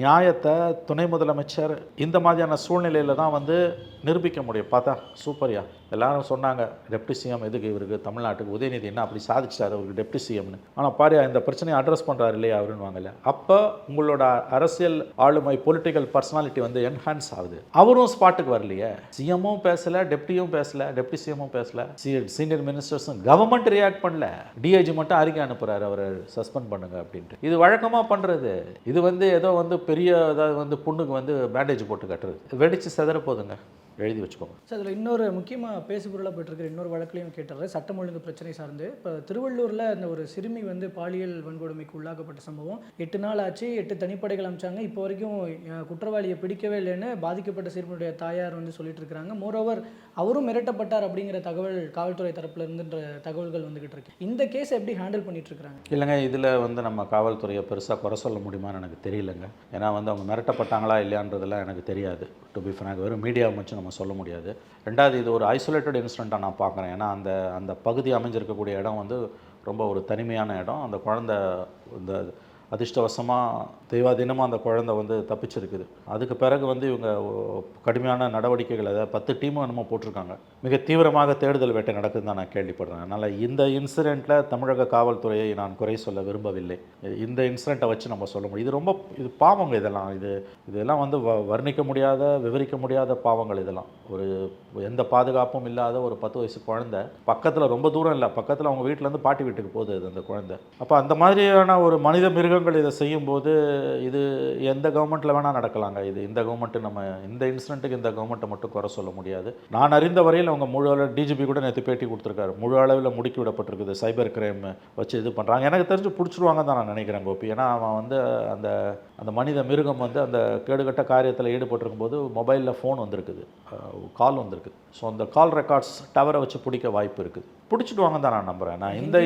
நியாயத்தை துணை முதலமைச்சர் இந்த மாதிரியான சூழ்நிலையில் தான் வந்து நிரூபிக்க முடியும். பார்த்தா சூப்பர்யா எல்லாரும் சொன்னாங்க டெப்டி சிஎம் எதுக்கு இவருக்கு? தமிழ்நாட்டுக்கு உதயநிதி என்ன அப்படி சாதிச்சார்? அவருக்கு டெப்டி சிஎம்னு ஆனால் பாரியா இந்த பிரச்சனையை அட்ரஸ் பண்ணுறாரு இல்லையா அவருன்னு வாங்கல அப்போ உங்களோட அரசியல் ஆளுமை பொலிட்டிக்கல் பர்சனாலிட்டி வந்து என்ஹான்ஸ் ஆகுது. அவரும் ஸ்பாட்டுக்கு வரலையே. சிஎம்மும் பேசலை டெப்டியும் பேசல டெப்டி சிஎம்மும் பேசல. சீனியர் மினிஸ்டர்ஸும் கவர்மெண்ட் ரியாக்ட் பண்ணல. டிஐஜி மட்டும் அறிக்கை அனுப்புகிறாரு அவரை சஸ்பெண்ட் பண்ணுங்க அப்படின்ட்டு. இது வழக்கமாக பண்ணுறது இது வந்து ஏதோ வந்து பெரிய ஏதாவது வந்து புண்ணுக்கு வந்து பேண்டேஜ் போட்டு கட்டுறது. வெடிச்சு செதற போதுங்க. எழுதி வச்சுக்கோங்க. சார் அதில் இன்னொரு முக்கியமாக பேசுபொருளாக போயிட்டுருக்கிற இன்னொரு வழக்குலையும் கேட்டுறேன் சட்டம் ஒழுங்கு பிரச்சனை சார்ந்து. இப்போ திருவள்ளூரில் அந்த ஒரு சிறுமி வந்து பாலியல் வன்கொடுமைக்கு உள்ளாக்கப்பட்ட சம்பவம். எட்டு நாள் ஆச்சு எட்டு தனிப்படைகள் அமைச்சாங்க. இப்போ வரைக்கும் குற்றவாளியை பிடிக்கவே இல்லைன்னு பாதிக்கப்பட்ட சிறுமியுடைய தாயார் வந்து சொல்லிட்டு இருக்கிறாங்க மோரோவர் அவரும் மிரட்டப்பட்டார் அப்படிங்கிற தகவல் காவல்துறை தரப்புல இருந்துன்ற தகவல்கள் வந்துகிட்டு இருக்கு. இந்த கேஸ் எப்படி ஹேண்டில் பண்ணிட்டு இருக்காங்க இல்லைங்க இதில் வந்து நம்ம காவல்துறையை பெருசாக குறை சொல்ல முடியுமான்னு எனக்கு தெரியலங்க. ஏன்னா வந்து அவங்க மிரட்டப்பட்டாங்களா இல்லையான்றதெல்லாம் எனக்கு தெரியாது. டு பி ஃப்ராங்க் வெறும் மீடியாவை வச்சு நம்ம சொல்ல முடியாது. ரெண்டாவது இது ஒரு ஐசோலேட்டட் இன்சிடெண்ட்டாக நான் பார்க்குறேன். ஏன்னா அந்த அந்த பகுதி அமைஞ்சிருக்கக்கூடிய இடம் வந்து ரொம்ப ஒரு தனிமையான இடம். அந்த குழந்தை இந்த அதிர்ஷ்டவசமாக தெய்வாதீனமாக அந்த குழந்தை வந்து தப்பிச்சிருக்குது. அதுக்கு பிறகு வந்து இவங்க கடுமையான நடவடிக்கைகள் அதாவது பத்து டீமும் என்னமோ போட்டிருக்காங்க. மிக தீவிரமாக தேடுதல் வேட்டை நடக்குதுன்னு தான் நான் கேள்விப்படுறேன். அதனால் இந்த இன்சிடெண்ட்டில் தமிழக காவல்துறையை நான் குறை சொல்ல விரும்பவில்லை. இந்த இன்சிடெண்ட்டை வச்சு நம்ம சொல்ல முடியும். இது ரொம்ப இது பாவங்க இதெல்லாம். இது இதெல்லாம் வந்து வ வர்ணிக்க முடியாத விவரிக்க முடியாத பாவங்கள் இதெல்லாம். ஒரு எந்த பாதுகாப்பும் இல்லாத ஒரு பத்து வயசு குழந்தை பக்கத்தில் ரொம்ப தூரம் இல்லை பக்கத்தில் அவங்க வீட்டிலேருந்து பாட்டி வீட்டுக்கு போகுது அது அந்த குழந்தை. அப்போ அந்த மாதிரியான ஒரு மனித மிருகங்கள் இதை செய்யும்போது இது எந்த கவர்மெண்ட்டில் வேணால் நடக்கலாங்க. இது இந்த கவர்மெண்ட்டு நம்ம இந்த இன்சிடென்ட்டுக்கு இந்த கவர்மெண்ட்டை மட்டும் குறை சொல்ல முடியாது. நான் அறிந்த வரையில் அவங்க முழு அளவு டிஜிபி கூட நேற்று பேட்டி கொடுத்துருக்காரு. முழு அளவில் முடுக்கி விடப்பட்டிருக்குது. சைபர் கிரைம் வச்சு இது பண்ணுறாங்க எனக்கு தெரிஞ்சு பிடிச்சிருவாங்க தான் நான் நினைக்கிறேன் கோபி. ஏன்னா அவன் வந்து அந்த அந்த மனித மிருகம் வந்து அந்த கேடுகட்ட காரியத்தில் ஈடுபட்டிருக்கும் போது மொபைலில் ஃபோன் வந்திருக்குது கால் வந்திருக்குது ஸோ அந்த கால் ரெக்கார்ட்ஸ் டவரை வச்சு பிடிக்க வாய்ப்பு இருக்குது. பிடிச்சிடுவாங்க தான் நான் நம்புகிறேன் நான் இந்த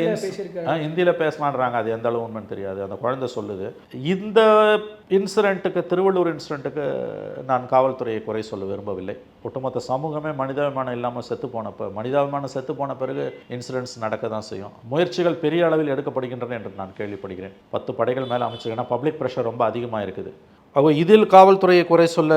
ஹிந்தியில பேசலான்றாங்க அது எந்த அளவு உண்மைன்னு தெரியாது. அந்த குழந்தை சொல்லுது. இந்த இன்சிடெண்ட்டுக்கு திருவள்ளூர் இன்சிடெண்ட்டுக்கு நான் காவல்துறையை குறை சொல்ல விரும்பவில்லை. ஒட்டுமொத்த சமூகமே மனிதாபிமானம் இல்லாமல் செத்து போனப்போ மனிதாபிமானம் செத்து போன பிறகு இன்சிடென்ட்ஸ் நடக்க தான் செய்யும். முயற்சிகள் பெரிய அளவில் எடுக்கப்படுகின்றன என்று நான் கேள்விப்படுகிறேன். பத்து படைகள் மேலே அமைச்சிருக்கேன். பப்ளிக் ப்ரெஷர் ரொம்ப அதிகமாக இருக்குது. அவ இதில் காவல்துறையை குறை சொல்ல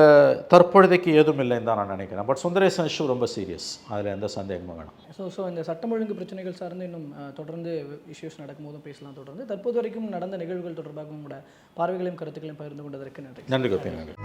தற்பொழுதைக்கு ஏதும் இல்லைன்னு தான் நான் நினைக்கிறேன். பட் சுந்தரேசன் இஷ்யூ ரொம்ப சீரியஸ் அதில் எந்த சந்தேகமும் வேணும். ஸோ ஸோ இந்த சட்டம் ஒழுங்கு பிரச்சனைகள் சார்ந்து இன்னும் தொடர்ந்து இஷ்யூஸ் நடக்கும்போதும் பேசலாம் தொடர்ந்து. தற்போது வரைக்கும் நடந்த நிகழ்வுகள் தொடர்பாக உங்களோட பார்வைகளையும் கருத்துக்களையும் பகிர்ந்து கொண்டதற்கு நன்றி. நன்றி கோபி நன்றி.